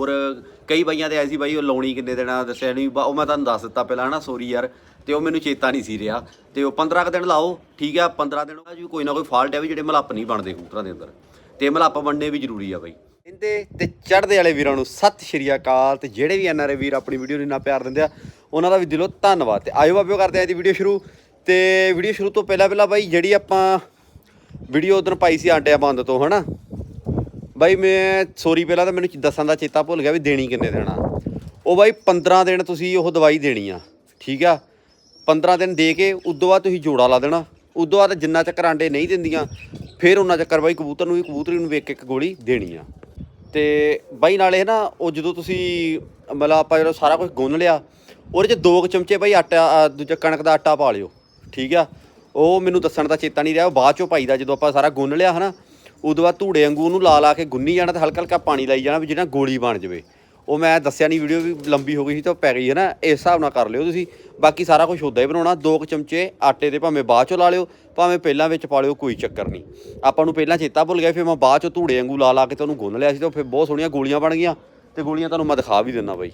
ਹੋਰ ਕਈ ਬਾਈਆਂ ਦੇ ਆਏ ਸੀ, ਬਾਈ ਉਹ ਲਾਉਣੀ ਕਿੰਨੇ ਦੇਣਾ ਦੱਸਿਆ ਨਹੀਂ ਉਹ ਮੈਂ ਤੁਹਾਨੂੰ ਦੱਸ ਦਿੱਤਾ ਪਹਿਲਾਂ ਹਨਾ ਸੋਰੀ ਯਾਰ। ਤੇ ਉਹ ਮੈਨੂੰ ਚੇਤਾ ਨਹੀਂ ਸੀ ਰਿਹਾ। ਤੇ ਉਹ 15 ਕੁ ਦਿਨ ਲਾਓ, ਠੀਕ ਆ? 15 ਦਿਨ ਜੀ ਕੋਈ ਨਾ ਕੋਈ ਫਾਲਟ ਹੈ ਵੀ ਜਿਹੜੇ ਮਲੱਪ ਨਹੀਂ ਬਣਦੇ ਕਬੂਤਰਾਂ ਦੇ ਅੰਦਰ। ਤੇ ਮਲੱਪ ਬਣਨੇ ਵੀ ਜ਼ਰੂਰੀ ਆ ਬਾਈ। ਇਹਦੇ ਤੇ ਚੜ੍ਹਦੇ ਵਾਲੇ ਵੀਰਾਂ ਨੂੰ ਸਤਿ ਸ਼੍ਰੀ ਅਕਾਲ। ਤੇ ਜਿਹੜੇ ਵੀ ਐਨਆਰਏ ਵੀਰ ਆਪਣੀ ਵੀਡੀਓ ਨੂੰ ਇੰਨਾ ਪਿਆਰ ਦਿੰਦੇ ਆ, ਉਹਨਾਂ ਦਾ ਵੀ ਦਿਲੋਂ ਧੰਨਵਾਦ। ਤੇ ਆਇਓ ਬਾਬਿਓ ਕਰਦੇ ਆ ਇਹਦੀ ਵੀਡੀਓ ਸ਼ੁਰੂ। ਤੇ ਵੀਡੀਓ ਸ਼ੁਰੂ ਤੋਂ ਪਹਿਲਾਂ ਪਹਿਲਾਂ ਬਾਈ, ਜਿਹੜੀ ਆਪਾਂ ਵੀਡੀਓ ਉਦੋਂ ਪਾਈ ਸੀ ਆਂਡਿਆਂ ਬੰਦ ਤੋਂ, ਹਨਾ? ਬਾਈ ਮੈਂ ਸੋਰੀ ਪਹਿਲਾਂ ਤਾਂ ਮੈਨੂੰ ਦੱਸਣ ਦਾ ਚੇਤਾ ਭੁੱਲ ਗਿਆ ਵੀ ਦੇਣੀ ਕਿੰਨੇ ਦੇਣਾ ਉਹ ਬਾਈ 15 ਦਿਨ ਤੁਸੀਂ ਉਹ ਦਵਾਈ ਦੇਣੀ ਆ, ਠੀਕ ਆ? 15 ਦਿਨ ਦੇ ਕੇ ਉਦੋਂ ਬਾਅਦ ਤੁਸੀਂ ਜੋੜਾ ਲਾ ਦੇਣਾ। ਉਦੋਂ ਬਾਅਦ ਜਿੰਨਾ ਚੱਕਰ ਆਂਡੇ ਨਹੀਂ ਦਿੰਦੀਆਂ, ਫਿਰ ਉਹਨਾਂ ਚੱਕਰ ਬਾਈ ਕਬੂਤਰ ਨੂੰ ਵੀ ਕਬੂਤਰੀ ਨੂੰ ਵੇਖ ਇੱਕ ਇੱਕ ਗੋਲੀ ਦੇਣੀ ਆ। ਤੇ ਬਾਈ ਨਾਲੇ ਨਾ ਉਹ ਜਦੋਂ ਤੁਸੀਂ ਮਤਲਬ ਆਪਾਂ ਜਦੋਂ ਸਾਰਾ ਕੁਝ ਗੁੰਨ ਲਿਆ, ਉਹਦੇ ਚ ਦੋ ਕੁ ਚਮਚੇ ਬਾਈ ਆਟਾ ਦੂਜਾ ਕਣਕ ਦਾ ਆਟਾ ਪਾ ਲਿਓ, ਠੀਕ ਆ? ਉਹ ਮੈਨੂੰ ਦੱਸਣ ਦਾ ਚੇਤਾ ਨਹੀਂ ਰਿਹਾ, ਉਹ ਬਾਅਦ ਚੋਂ ਪਾਈਦਾ ਜਦੋਂ ਆਪਾਂ ਸਾਰਾ ਗੁੰਨ ਲਿਆ ਹਨਾ। ਉਦੋਂ ਬਾਅਦ ਧੂੜੇ ਵਾਂਗੂ ਉਹਨੂੰ ਲਾ ਲਾ ਕੇ ਗੁੰਨੀ ਜਾਣਾ ਤੇ ਹਲਕਾ ਹਲਕਾ ਪਾਣੀ ਲਾਈ ਜਾਣਾ ਵੀ ਜਿਹੜਾ ਗੋਲੀ ਬਣ ਜਾਵੇ। ਉਹ ਮੈਂ ਦੱਸਿਆ ਨਹੀਂ ਵੀਡੀਓ ਵੀ ਲੰਬੀ ਹੋ ਗਈ ਸੀ ਤਾਂ ਉਹ ਪੈ ਗਈ ਹੈ ਨਾ, ਇਸ ਹਿਸਾਬ ਨਾਲ ਕਰ ਲਿਓ ਤੁਸੀਂ। ਬਾਕੀ ਸਾਰਾ ਕੁਝ ਉਦਾਂ ਹੀ ਬਣਾਉਣਾ, ਦੋ ਕੁ ਚਮਚੇ ਆਟੇ ਦੇ ਭਾਵੇਂ ਬਾਅਦ ਚੋਂ ਲਾ ਲਿਓ, ਭਾਵੇਂ ਪਹਿਲਾਂ ਵਿੱਚ ਪਾ ਲਿਓ, ਕੋਈ ਚੱਕਰ ਨਹੀਂ ਆਪਾਂ ਨੂੰ ਪਹਿਲਾਂ ਚੇਤਾ ਭੁੱਲ ਗਿਆ, ਫਿਰ ਮੈਂ ਬਾਅਦ ਚੋਂ ਧੂੜੇ ਵਾਂਗੂ ਲਾ ਲਾ ਕੇ ਤੇ ਉਹਨੂੰ ਗੁੰਨ ਲਿਆ ਸੀ ਤੇ ਫਿਰ ਬਹੁਤ ਸੋਹਣੀਆਂ ਗੋਲੀਆਂ ਬਣ ਗਈਆਂ। ਤੇ ਗੋਲੀਆਂ ਤੁਹਾਨੂੰ ਮੈਂ ਦਿਖਾ ਵੀ ਦਿੰਦਾ ਬਾਈ।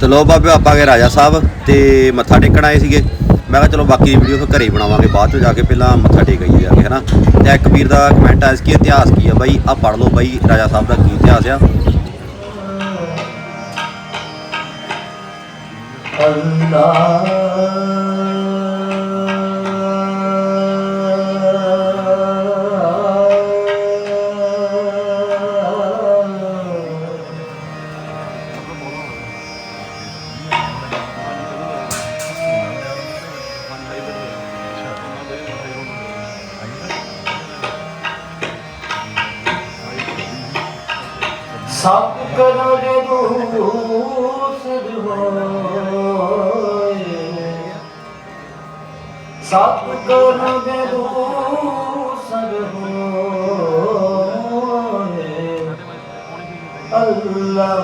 ਤੇ ਲੋ ਬਾਬੇ, ਆਪਾਂ ਗਏ ਰਾਜਾ ਸਾਹਿਬ ਤੇ ਮੱਥਾ ਟੇਕਣ ਆਏ ਸੀਗੇ। ਮੈਂ ਕਿਹਾ ਚਲੋ ਬਾਕੀ ਦੀ ਵੀਡੀਓ ਫਿਰ ਘਰੇ ਹੀ ਬਣਾਵਾਂਗੇ, ਬਾਅਦ ਚੋਂ ਜਾ ਕੇ ਪਹਿਲਾਂ ਮੱਥਾ ਟੇਕ ਆਈਏ ਜਾ ਕੇ, ਹਨਾ? ਤੇ ਇੱਕ ਵੀਰ ਦਾ ਕਮੈਂਟ ਆਇਆ ਸੀ ਕਿ ਇਤਿਹਾਸ ਕੀ ਆ ਬਾਈ? ਆ ਪੜ ਲਓ ਬਾਈ, ਰਾਜਾ ਸਾਹਿਬ ਦਾ ਕੀ ਇਤਿਹਾਸ ਆ। ਸਤ ਕਰੋ ਜਦੋਂ ਸਦ ਹੋਏ। ਸਤ ਕਰੋ ਜਦੋਂ ਅੱਲਾ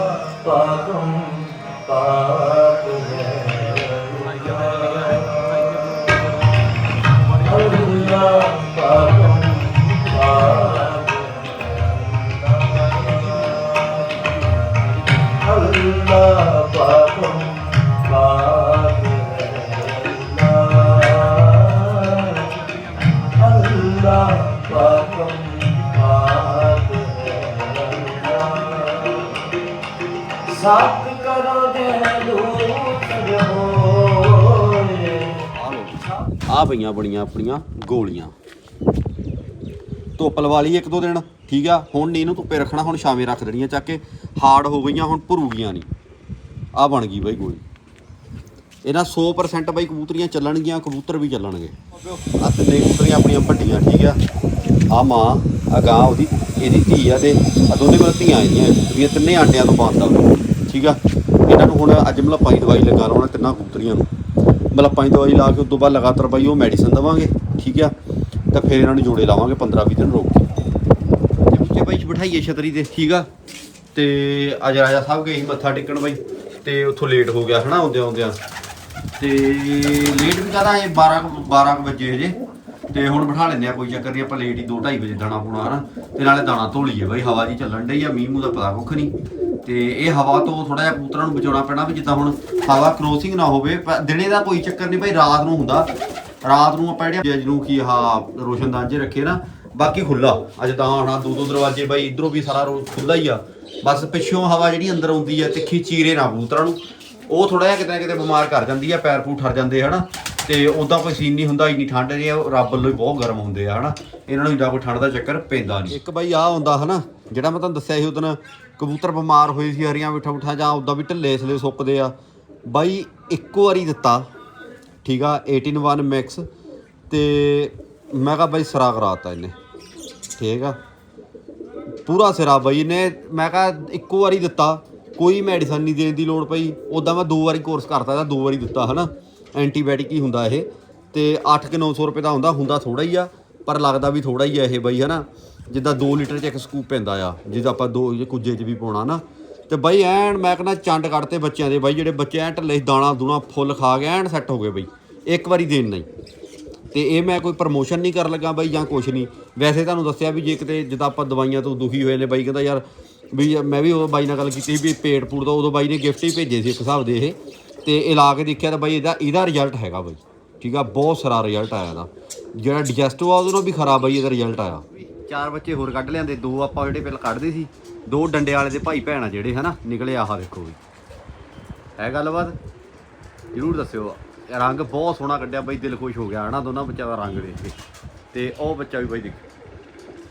ਪਾਕਮ ਪਾਕ ਅੱਲਾ ਪਾਕਮ ਪਾਕ ਕਰੋ ਦੇ ਆ ਪਈਆਂ ਬਣੀਆਂ ਆਪਣੀਆਂ ਗੋਲੀਆਂ। ਧੁੱਪ ਲਵਾ ਲਈ ਇੱਕ ਦੋ ਦਿਨ, ਠੀਕ ਆ? ਹੁਣ ਨਹੀਂ ਇਹਨੂੰ ਧੁੱਪੇ ਰੱਖਣਾ, ਹੁਣ ਸ਼ਾਮੇ ਰੱਖ ਦੇਣੀਆਂ ਚੱਕ ਕੇ। ਹਾਰਡ ਹੋ ਗਈਆਂ, ਹੁਣ ਭਰੂਗੀਆਂ ਨਹੀਂ ਆ ਬਣ ਗਈ ਬਾਈ ਗੋਲੀ। ਇਹਨਾਂ 100% ਬਾਈ ਕਬੂਤਰੀਆਂ ਚੱਲਣਗੀਆਂ, ਕਬੂਤਰ ਵੀ ਚੱਲਣਗੇ। ਆ ਤਿੰਨੇ ਕਬੂਤਰੀਆਂ ਆਪਣੀਆਂ ਵੱਡੀਆਂ, ਠੀਕ ਆ। ਆ ਮਾਂ ਆ ਗਾਂ, ਉਹਦੀ, ਇਹਦੀ ਧੀ ਆ ਤੇ ਆ ਦੋਨੇ ਕੋਲ ਧੀਆਂ ਇਹਦੀਆਂ ਕਬੂਤਰੀਆਂ ਤਿੰਨੇ ਆਂਡਿਆਂ ਤੋਂ ਪਾਉਂਦਾ ਠੀਕ ਆ? ਇਹਨਾਂ ਨੂੰ ਹੁਣ ਅੱਜ ਮਲੱਪਾਂ ਦੀ ਦਵਾਈ ਲਗਾ ਲਾਉਣਾ ਤਿੰਨਾਂ ਕਬੂਤਰੀਆਂ ਨੂੰ। ਮਲੱਪਾਂ ਦੀ ਦਵਾਈ ਲਾ ਕੇ ਉਸ ਤੋਂ ਬਾਅਦ ਲਗਾਤਾਰ ਬਾਈ ਉਹ ਮੈਡੀਸਨ ਦਵਾਂਗੇ, ਠੀਕ ਆ? ਤਾਂ ਫਿਰ ਇਹਨਾਂ ਨੂੰ ਜੋੜੇ ਲਾਵਾਂਗੇ 15 20 ਦਿਨ ਰੋਕ ਕੇ। ਤੇ ਵਿੱਚੇ ਬਾਈ ਬਿਠਾਈਏ ਛਤਰੀ ਤੇ, ਠੀਕ ਆ? ਤੇ ਅੱਜ ਰਾਜਾ ਸਾਹਿਬ ਗਏ ਸੀ ਮੱਥਾ ਟੇਕਣ ਬਾਈ, ਤੇ ਉੱਥੋਂ ਲੇਟ ਹੋ ਗਿਆ ਹਨਾ ਆਉਂਦਿਆਂ ਆਉਂਦਿਆਂ। ਤੇ ਲੇਟ ਵੀ ਕਹਦਾ ਇਹ 12 ਕੁ- 12 ਵਜੇ ਹਜੇ। ਤੇ ਹੁਣ ਬਿਠਾ ਲੈਂਦੇ ਆ, ਕੋਈ ਚੱਕਰ ਨਹੀਂ, ਆਪਾਂ ਲੇਟ ਹੀ 2:30 ਵਜੇ ਦਾਣਾ ਪਾਉਣਾ ਹਨਾ। ਤੇ ਨਾਲੇ ਦਾਣਾ ਧੋ ਲਈਏ ਬਾਈ, ਹਵਾ ਜੀ ਚੱਲਣ ਡਈ ਆ, ਮੀਂਹ ਮੂੰਹ ਦਾ ਪਤਾ ਕੁੱਖ ਨਹੀਂ। ਤੇ ਇਹ ਹਵਾ ਤੋਂ ਥੋੜਾ ਜਿਹਾ ਕਬੂਤਰਾਂ ਨੂੰ ਬਚਾਉਣਾ ਪੈਣਾ ਵੀ ਜਿੱਦਾਂ ਹੁਣ ਹਵਾ ਕ੍ਰੋਸਿੰਗ ਨਾ ਹੋਵੇ ਦਿਨੇ ਦਾ ਕੋਈ ਚੱਕਰ ਨਹੀਂ ਬਾਈ, ਰਾਤ ਨੂੰ ਹੁੰਦਾ। ਰਾਤ ਨੂੰ ਆਪਾਂ ਜਿਹੜੇ ਜਿਹਨੂੰ ਕੀ ਆਹ ਰੋਸ਼ਨਦਾਨ 'ਚ ਰੱਖੇ ਨਾ ਬਾਕੀ ਖੁੱਲਾ ਅੱਜ ਤਾਂ ਹਣਾ ਦੋ ਦੋ ਦਰਵਾਜ਼ੇ, ਬਾਈ ਇਧਰੋਂ ਵੀ ਸਾਰਾ ਰੋ ਖੁੱਲਾ ਹੀ ਆ। ਬਸ ਪਿੱਛੋਂ ਹਵਾ ਜਿਹੜੀ ਅੰਦਰ ਆਉਂਦੀ ਆ, ਤਿੱਖੀ ਚੀਰੇ ਨਾ ਕਬੂਤਰਾਂ ਨੂੰ। ਉਹ ਥੋੜਾ ਜਿਹਾ ਕਿਤੇ ਨਾ ਕਿਤੇ ਬਿਮਾਰ ਕਰ ਜਾਂਦੀ ਆ, ਪੈਰ ਪੂ ਠਰ ਜਾਂਦੇ ਹਨਾ। ਤੇ ਉਦਾਂ ਕੋਈ ਸੀਨ ਨਹੀਂ ਹੁੰਦਾ, ਇੰਨੀ ਠੰਡ ਨਹੀਂ ਆ ਉਹ ਰੱਬ ਵੱਲੋਂ ਹੀ ਬਹੁਤ ਗਰਮ ਹੁੰਦੇ ਆ, ਹਨਾ। ਇਹਨਾਂ ਨੂੰ ਇੰਨਾ ਕੋਈ ਠੰਡ ਦਾ ਚੱਕਰ ਪੈਂਦਾ ਨਹੀਂ। ਇੱਕ ਬਾਈ ਆ ਹੁੰਦਾ, ਹਨਾ, ਜਿਹੜਾ ਮੈਂ ਤੁਹਾਨੂੰ ਦੱਸਿਆ ਸੀ ਉਦੋਂ ਕਬੂਤਰ ਬਿਮਾਰ ਹੋਏ ਸੀ, ਹਰੀਆਂ ਬਿਠਾ ਬਿਠਾ ਜਾਂ ਉਦਾਂ ਵੀ ਢਿੱਲੇ ਸਲੇ ਸੁੱਕਦੇ ਆ। ਬਾਈ ਇੱਕੋ ਵਾਰੀ ਦਿੱਤਾ, ਠੀਕ ਆ 18 1 ਮਿਕਸ ਤੇ ਮੈਂ ਕਿਹਾ ਬਾਈ ਸਰਾ ਕਰਾਤਾ ਇਹਨੇ। ਠੀਕ ਆ। ਪੂਰਾ ਸਿਰਾ ਬਾਈ ਨੇ ਮੈਂ ਕਿਹਾ ਇੱਕੋ ਵਾਰੀ ਦਿੱਤਾ, ਕੋਈ ਮੈਡੀਸਨ ਨਹੀਂ ਦੇਣ ਦੀ ਲੋੜ ਪਈ। ਉਦਾਂ ਮੈਂ ਦੋ ਵਾਰੀ ਕੋਰਸ ਕਰਤਾ ਤਾਂ ਦੋ ਵਾਰੀ ਦਿੱਤਾ, ਹਨਾ। ਐਂਟੀਬਾਇਓਟਿਕ ਹੀ ਹੁੰਦਾ ਇਹ। ਤੇ 8 ਕਿ 900 ਰੁਪਏ ਦਾ ਹੁੰਦਾ ਹੁੰਦਾ ਥੋੜਾ ਹੀ ਆ, ਪਰ ਲੱਗਦਾ ਵੀ ਥੋੜਾ ਹੀ ਆ ਇਹ ਬਾਈ, ਹਨਾ। ਜਿੱਦਾਂ 2 ਲੀਟਰ ਚ ਇੱਕ ਸਕੂਪ ਪੈਂਦਾ ਆ ਜਿਹਦਾ ਆਪਾਂ ਦੋ ਜੇ ਚ ਵੀ ਪਾਉਣਾ ਨਾ ਤੇ ਬਾਈ ਐਨ, ਮੈਂ ਕਹਿੰਦਾ ਚੰਡ ਕੱਢਤੇ ਬੱਚਿਆਂ ਦੇ ਬਾਈ, ਜਿਹੜੇ ਬੱਚੇ ਐਨ ਢੱਲੇ ਦਾਣਾ ਦੂਣਾ ਫੁੱਲ ਖਾ ਗਏ ਐਨ ਸੈੱਟ ਹੋ ਗਏ ਬਾਈ। ਇੱਕ ਵਾਰੀ ਦੇਣ ਨਹੀਂ। ਤੇ ਇਹ ਮੈਂ ਕੋਈ ਪ੍ਰਮੋਸ਼ਨ ਨਹੀਂ ਕਰਨ ਲੱਗਾ ਬਾਈ ਜਾਂ ਕੁਛ ਨਹੀਂ। ਵੈਸੇ ਤੁਹਾਨੂੰ ਦੱਸਿਆ ਵੀ ਜੇ ਕਿਤੇ ਜਿੱਦਾਂ ਆਪਾਂ ਦਵਾਈਆਂ ਤੋਂ ਦੁਖੀ ਹੋਏ ਨੇ ਬਾਈ, ਕਹਿੰਦਾ ਯਾਰ ਵੀ ਮੈਂ ਵੀ ਉਹ ਬਾਈ ਨਾਲ ਗੱਲ ਕੀਤੀ ਵੀ ਪੇਟ ਪੂੜ ਦਾ ਉਦੋਂ ਬਾਈ ਨੇ ਗਿਫਟ ਹੀ ਭੇਜੇ ਸੀ ਇੱਕ ਹਿਸਾਬ ਦੇ ਇਹ। ਤੇ ਇਹ ਲਾ ਕੇ ਦੇਖਿਆ ਤਾਂ ਬਾਈ ਇਹਦਾ ਇਹਦਾ ਰਿਜ਼ਲਟ ਹੈਗਾ ਬਾਈ। ਠੀਕ ਆ, ਬਹੁਤ ਸਾਰਾ ਰਿਜ਼ਲਟ ਆਇਆ ਇਹਦਾ। ਜਿਹੜਾ ਡਿਜੈਸਟਿਵ ਆ ਉਹਦੋਂ ਵੀ ਖਰਾਬ ਬਾਈ ਇਹਦਾ ਰਿਜ਼ਲਟ ਆਇਆ। ਚਾਰ ਬੱਚੇ ਹੋਰ ਕੱਢ ਲਿਆਂਦੇ, ਦੋ ਆਪਾਂ ਜਿਹੜੇ ਪਹਿਲਾਂ ਕੱਢਦੇ ਸੀ, ਦੋ ਡੰਡੇ ਵਾਲੇ ਦੇ ਭਾਈ ਭੈਣਾ ਜਿਹੜੇ, ਹਨਾ? ਨਿਕਲੇ ਆਹ ਵੇਖੋ ਵੀ। ਹੈ ਗੱਲਬਾਤ ਜਰੂਰ ਦੱਸਿਓ। ਰੰਗ ਬਹੁਤ ਸੋਹਣਾ ਕੱਢਿਆ ਬਾਈ, ਦਿਲ ਖੁਸ਼ ਹੋ ਗਿਆ ਹਨਾ ਦੋਨਾਂ ਬੱਚਿਆਂ ਦਾ ਰੰਗ ਦੇਖ ਕੇ। ਤੇ ਉਹ ਬੱਚਾ ਵੀ ਬਾਈ ਦੇਖੋ।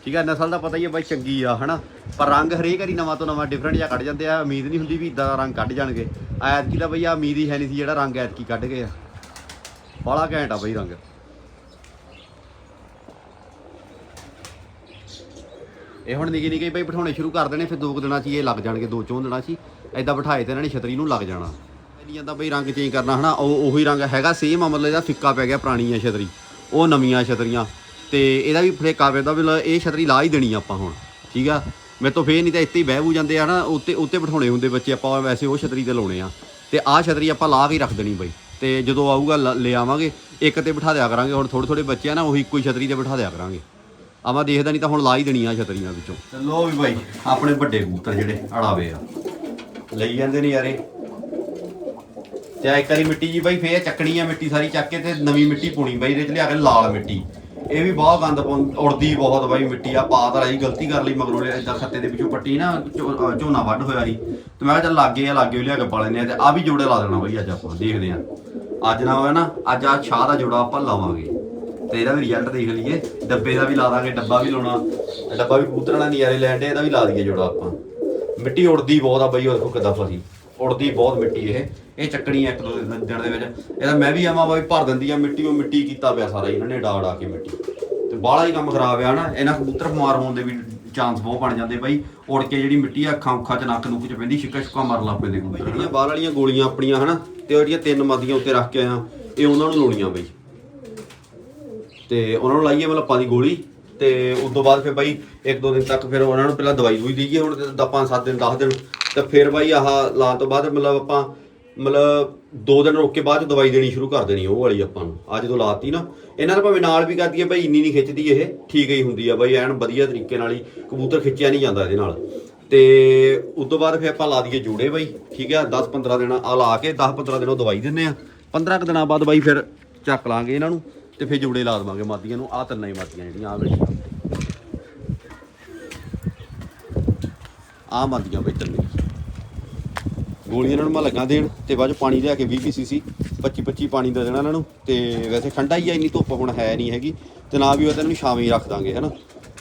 ਠੀਕ ਹੈ ਨਸਲ ਦਾ ਪਤਾ ਹੀ ਹੈ ਬਾਈ ਚੰਗੀ ਆ ਹਨਾ। ਪਰ ਰੰਗ ਹਰੇਕ ਵਾਰੀ ਨਵਾਂ ਤੋਂ ਨਵਾਂ ਡਿਫਰੈਂਟ ਜਿਹਾ ਕੱਢ ਜਾਂਦੇ ਆ। ਉਮੀਦ ਨਹੀਂ ਹੁੰਦੀ ਵੀ ਇਦਾਂ ਦਾ ਰੰਗ ਕੱਢ ਜਾਣਗੇ। ਐਤਕੀ ਦਾ ਬਈ ਆ ਉਮੀਦ ਹੀ ਹੈ ਨਹੀਂ ਸੀ ਜਿਹੜਾ ਰੰਗ ਐਤਕੀ ਕੱਢ ਗਏ ਆ। ਬਾਲਾ ਘੈਂਟ ਆ ਬਈ ਰੰਗ। ਇਹ ਹੁਣ ਨਿੱਕੀ ਨਿੱਕੀ ਬਈ ਬਿਠਾਉਣੇ ਸ਼ੁਰੂ ਕਰ ਦੇਣੇ, ਫਿਰ ਦੋ ਕੁ ਦਿਨਾਂ 'ਚ ਇਹ ਲੱਗ ਜਾਣਗੇ, ਦੋ ਚੌਂ ਦਿਨਾਂ 'ਚ ਹੀ। ਐਦਾਂ ਬਿਠਾਏ ਤੇ ਇਹਨਾਂ ਨੇ ਛਤਰੀ ਨੂੰ ਲੱਗ ਜਾਣਾ। ਨਹੀਂ ਜਾਂਦਾ ਬਈ ਰੰਗ ਚੇਂਜ ਕਰਨਾ, ਹਨਾ? ਉਹ ਉਹੀ ਰੰਗ ਹੈਗਾ ਸੇਮ ਮਤਲਬ ਇਹਦਾ ਫਿੱਕਾ ਪੈ ਗਿਆ ਪੁਰਾਣੀਆਂ ਛਤਰੀ। ਉਹ ਨਵੀਆਂ ਛਤਰੀਆਂ। ਤੇ ਇਹਦਾ ਵੀ ਫਰੇਕਾ ਪੈਂਦਾ ਵੀ ਇਹ ਛਤਰੀ ਲਾ ਹੀ ਦੇਣੀ ਆਪਾਂ ਹੁਣ, ਠੀਕ ਆ? ਮੇਰੇ ਤੋਂ ਫੇਰ ਨਹੀਂ ਤਾਂ ਇੱਥੇ ਹੀ ਬਹਿ ਬੂ ਜਾਂਦੇ ਆ ਨਾ ਉੱਤੇ ਉੱਤੇ ਬਿਠਾਉਣੇ ਹੁੰਦੇ ਬੱਚੇ, ਆਪਾਂ ਵੈਸੇ ਉਹ ਛਤਰੀ ਤੇ ਲਾਉਣੇ ਆ। ਤੇ ਆਹ ਛਤਰੀ ਆਪਾਂ ਲਾ ਕੇ ਰੱਖ ਦੇਣੀ ਬਈ। ਤੇ ਜਦੋਂ ਆਊਗਾ ਲੈ ਆਵਾਂਗੇ, ਇੱਕ ਤੇ ਬਿਠਾ ਦਿਆ ਕਰਾਂਗੇ, ਹੁਣ ਥੋੜੇ ਥੋੜੇ ਬੱਚੇ ਆ ਨਾ, ਉਹੀ ਇੱਕੋ ਹੀ ਛਤਰੀ ਤੇ ਬਿਠਾ ਦਿਆ ਕਰਾਂਗੇ। ਆਵਾ ਦੇਖਦਾ ਨਹੀਂ ਤਾਂ ਹੁਣ ਲਾ ਹੀ ਦੇਣੀਆਂ ਛਤਰੀਆਂ ਵਿੱਚੋਂ। ਲੋ ਵੀ ਬਾਈ, ਆਪਣੇ ਵੱਡੇ ਕਬੂਤਰ ਜਿਹੜੇ ਅੜਾਵੇ ਆ। ਲਈ ਜਾਂਦੇ ਨੇ ਯਾਰੇ। ਤੇ ਆ ਇੱਕ ਵਾਰੀ ਮਿੱਟੀ ਜੀ ਬਾਈ ਫੇਰ ਚੱਕਣੀ ਆ ਮਿੱਟੀ ਸਾਰੀ ਚੱਕ ਕੇ ਤੇ ਨਵੀਂ ਮਿੱਟੀ ਪਾਉਣੀ ਬਾਈ, ਇਹਦੇ ਚ ਲਿਆ ਕੇ ਲਾਲ ਮਿੱਟੀ। ਇਹ ਵੀ ਬਹੁਤ ਗੰਦ ਪਾਉਂ- ਉੜਦੀ ਬਹੁਤ ਬਾਈ ਮਿੱਟੀ ਆ ਪਾ ਤਾਂ ਲਈ ਗਲਤੀ ਕਰ ਲਈ ਮਗਰੋਂ ਲਿਆ ਇਦਾਂ ਖੱਤੇ ਦੇ ਵਿੱਚੋਂ ਪੱਟੀ ਨਾ, ਝੋ- ਅਹ ਝੋਨਾ ਵੱਢ ਹੋਇਆ ਸੀ। ਤੇ ਮੈਂ ਕਿਹਾ ਚੱਲ ਲਾਗੇ ਆ, ਲਾਗੇ ਲਿਆ ਕੇ ਪਾ ਲੈਨੇ ਆ ਤੇ ਆ ਵੀ ਜੋੜੇ ਲਾ ਦੇਣਾ ਬਾਈ ਅੱਜ ਆਪਾਂ, ਦੇਖਦੇ ਆ। ਅੱਜ ਨਾ ਹੋਇਆ ਨਾ, ਅੱਜ ਆ ਸ਼ਾਹ ਦਾ ਜੋੜਾ ਆਪਾਂ ਲਾਵਾਂਗੇ। ਤੇ ਇਹਦਾ ਵੀ ਰਿਜ਼ਲਟ ਦੇਖ ਲਈਏ। ਡੱਬੇ ਦਾ ਵੀ ਲਾ ਦਾਂਗੇ, ਡੱਬਾ ਵੀ ਲਾਉਣਾ। ਡੱਬਾ ਵੀ ਕਬੂਤਰਾਂ ਨਾਲ ਨਜ਼ਾਰੇ ਲੈਣ ਦੇ ਇਹਦਾ ਵੀ ਲਾ ਦਈਏ ਜੋੜਾ ਆਪਾਂ। ਮਿੱਟੀ ਉੜਦੀ ਬਹੁਤ ਆ ਬਈ, ਉਹ ਦੇਖੋ ਕਿੱਦਾਂ ਫਸੀ। ਉੜਦੀ ਬਹੁਤ ਮਿੱਟੀ ਇਹ। ਇਹ ਚੱਕਣੀ ਆ ਇੱਕ ਦੋ ਦਿਨ ਦੇ ਵਿੱਚ। ਇਹਦਾ ਮੈਂ ਵੀ ਆਵਾਂ ਬਾਈ, ਭਰ ਦਿੰਦੀ ਆ ਮਿੱਟੀ ਉਹ ਮਿੱਟੀ ਕੀਤਾ ਪਿਆ ਸਾਰਾ ਇਹਨਾਂ ਨੇ ਡਾ ਡਾ ਕੇ ਮਿੱਟੀ। ਤੇ ਬਾਹਲਾ ਹੀ ਕੰਮ ਖਰਾਬ ਆ ਨਾ, ਇਹਨਾਂ ਕਬੂਤਰ ਬਿਮਾਰ ਹੋਣ ਦੇ ਵੀ ਚਾਂਸ ਬਹੁਤ ਬਣ ਜਾਂਦੇ ਬਾਈ। ਉੜ ਕੇ ਜਿਹੜੀ ਮਿੱਟੀ ਆ, ਅੱਖਾਂ ਉੱਖਾਂ ਚ ਨੱਕ ਨੁੱਕ ਚ ਪੈਂਦੀ, ਛਿੱਕਾ ਛੁੱਕਾ ਮਾਰ ਲੱਗ ਪੈਂਦੇ ਕਬੂਤਰ। ਜਿਹੜੀਆਂ ਬਾਹਰ ਵਾਲੀਆਂ ਗੋਲੀਆਂ ਆਪਣੀਆਂ ਹਨਾ, ਤੇ ਉਹ ਜਿਹੜੀਆਂ ਤਿੰਨ ਮਾਦੀਆਂ ਉੱਤੇ ਰੱਖ ਕੇ ਆਇਆ, ਇਹ ਉਹਨਾਂ ਨੂੰ ਲਾਉਣੀਆਂ ਬਈ। ਤੇ ਉਹਨਾਂ ਨੂੰ ਲਾਈਏ ਮਤਲਬ ਆਪਾਂ ਦੀ ਗੋਲੀ, ਤੇ ਉਸ ਤੋਂ ਬਾਅਦ ਫਿਰ ਬਾਈ ਇੱਕ ਦੋ ਦਿਨ ਤੱਕ ਫਿਰ ਉਹਨਾਂ ਨੂੰ ਪਹਿਲਾਂ ਦਵਾਈ ਦੂਈ ਦਈਏ ਹੁਣ, ਤਾਂ ਪੰਜ, ਸੱਤ ਦਿਨ 10 ਦਿਨ। ਤੇ ਫਿਰ ਬਾਈ ਆਹ ਲਾਉਣ ਤੋਂ ਬਾਅਦ ਮਤਲਬ ਆਪਾਂ ਮਤਲਬ ਦੋ ਦਿਨ ਰੁਕ ਕੇ ਬਾਅਦ ਚ ਦਵਾਈ ਦੇਣੀ ਸ਼ੁਰੂ ਕਰ ਦੇਣੀ ਉਹ ਵਾਲੀ ਆਪਾਂ ਨੂੰ। ਆ ਜਦੋਂ ਲਾਤੀ ਨਾ, ਇਹਨਾਂ ਦਾ ਭਾਵੇਂ ਨਾਲ ਵੀ ਕਰਦੀ ਹੈ ਬਾਈ ਇੰਨੀ ਨਹੀਂ ਖਿੱਚਦੀ ਇਹ। ਠੀਕ ਹੀ ਹੁੰਦੀ ਆ ਬਾਈ, ਐਨ ਵਧੀਆ ਤਰੀਕੇ ਨਾਲ ਹੀ ਕਬੂਤਰ ਖਿੱਚਿਆ ਨਹੀਂ ਜਾਂਦਾ ਇਹਦੇ ਨਾਲ। ਤੇ ਉਸ ਤੋਂ ਬਾਅਦ ਫਿਰ ਆਪਾਂ ਲਾ ਦਈਏ ਜੋੜੇ ਬਾਈ, ਠੀਕ ਆ 10 15 ਦਿਨ ਆ ਲਾ ਕੇ 10 15 ਦਿਨ ਉਹ ਦਵਾਈ ਦਿੰਨੇ ਆ। 15 ਕੁ ਦਿਨਾਂ ਬਾਅਦ ਬਾਈ ਫਿਰ ਚੱਕ ਲਾਂਗੇ ਇਹਨਾਂ ਨੂੰ ਤੇ ਫਿਰ ਜੋੜੇ ਲਾ ਦੇਵਾਂਗੇ ਮਾਦੀਆਂ ਨੂੰ। ਆ ਤਿੰਨਾਂ ਹੀ ਮਾਦੀਆਂ ਜਿਹੜੀਆਂ ਆ ਵੇਖੋ ਆ ਮਾਦੀਆਂ ਬਈ ਤਿੰਨੇ ਗੋਲੀਆਂ ਇਹਨਾਂ ਨੂੰ ਮੈਂ ਲੱਗਾ ਦੇਣ ਤੇ ਬਾਅਦ 'ਚ ਪਾਣੀ ਲਿਆ ਕੇ 20 ਸੀਸੀ 25 25 ਪਾਣੀ ਦੇ ਦੇਣਾ ਇਹਨਾਂ ਨੂੰ ਤੇ ਵੈਸੇ ਠੰਡਾ ਹੀ ਆ, ਇੰਨੀ ਧੁੱਪ ਹੁਣ ਹੈ ਨਹੀਂ ਹੈਗੀ ਤੇ ਨਾ ਵੀ ਉਹ ਤਾਂ ਇਹਨੂੰ ਛਾਵੇਂ ਹੀ ਰੱਖ ਦਾਂਗੇ, ਹਨਾ?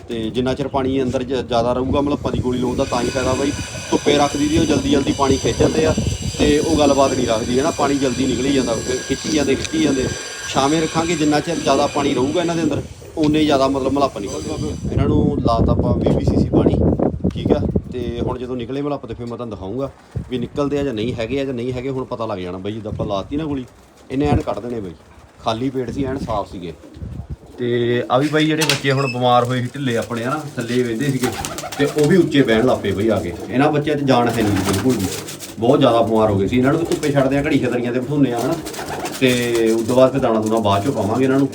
ਤੇ ਜਿੰਨਾ ਚਿਰ ਪਾਣੀ ਅੰਦਰ ਜ- ਜ਼ਿਆਦਾ ਰਹੂਗਾ, ਮਤਲਬ ਦੀ ਗੋਲੀ ਲਾਉਣ ਦਾ ਤਾਂ ਹੀ ਫਾਇਦਾ ਬਾਈ, ਧੁੱਪੇ ਰੱਖਦੀ ਦੀ ਉਹ ਜਲਦੀ ਜਲਦੀ ਪਾਣੀ ਖਿੱਚ ਜਾਂਦੇ ਆ ਤੇ ਉਹ ਗੱਲਬਾਤ ਨਹੀਂ ਰੱਖਦੀ ਹੈ ਨਾ ਪਾਣੀ ਜਲਦੀ ਨਿਕਲੀ ਜਾਂਦਾ, ਫਿਰ ਖਿੱਚੀ ਜਾਂਦੇ ਖਿੱਚੀ ਜਾਂਦੇ। ਛਾਵੇਂ ਰੱਖਾਂਗੇ, ਜਿੰਨਾ ਚਿਰ ਜ਼ਿਆਦਾ ਪਾਣੀ ਰਹੂਗਾ ਇਹਨਾਂ ਦੇ ਅੰਦਰ ਉਨੇ ਜ਼ਿਆਦਾ ਮਤਲਬ ਮਲਾਪ ਨਿਕਲਦਾ ਇਹਨਾਂ ਨੂੰ ਲਾਤਾ ਆਪਾਂ 20 ਸੀਸੀ ਪਾਣੀ, ਠੀਕ ਆ? ਤੇ ਹੁਣ ਜਦੋਂ ਨਿਕਲੇ ਮਲਾਪ ਤੇ ਫਿਰ ਮੈਂ ਤੁਹਾਨੂੰ ਦਿਖਾਉਂਗਾ ਵੀ ਨਿਕਲਦੇ ਆ ਜਾਂ ਨਹੀਂ ਹੈਗੇ ਆ ਜਾਂ ਨਹੀਂ ਹੈਗੇ, ਹੁਣ ਪਤਾ ਲੱਗ ਜਾਣਾ ਬਈ ਜਦੋਂ ਆਪਾਂ ਲਾਤੀ ਨਾ ਗੋਲੀ, ਇਹਨੇ ਐਨ ਕੱਢ ਦੇਣੇ ਬਈ। ਖਾਲੀ ਪੇਟ ਸੀ, ਐਨ ਸਾਫ਼ ਸੀਗੇ। ਤੇ ਆ ਵੀ ਬਾਈ ਜਿਹੜੇ ਬੱਚੇ ਹੁਣ ਬਿਮਾਰ ਹੋਏ ਸੀ, ਢਿੱਲੇ ਆਪਣੇ, ਹਨਾ, ਥੱਲੇ ਵੇਂਦੇ ਸੀਗੇ, ਤੇ ਉਹ ਵੀ ਉੱਚੇ ਬਹਿਣ ਲੱਪੇ ਬਈ ਆ ਕੇ। ਇਹਨਾਂ ਬੱਚਿਆਂ 'ਚ ਜਾਣ ਹੈ ਨਹੀਂ ਬਿਲਕੁਲ ਵੀ। ਬਹੁਤ ਜ਼ਿਆਦਾ ਬਿਮਾਰ ਹੋ ਗਏ ਸੀ। ਇਹਨਾਂ ਨੂੰ ਵੀ ਧੁੱਪੇ ਛੱਡਦੇ ਆ ਘੜੀ ਛਤਰੀਆਂ ਤੇ ਬਿਠਾਉਂਦੇ ਆ, ਹਨਾ। ਤੇ ਉਸ ਤੋਂ ਬਾਅਦ ਫਿਰ ਦਾਣਾ ਦੂਣਾ ਬਾਅਦ ਚੋਂ ਪਾਵਾਂਗੇ ਇਹਨਾਂ ਨੂੰ।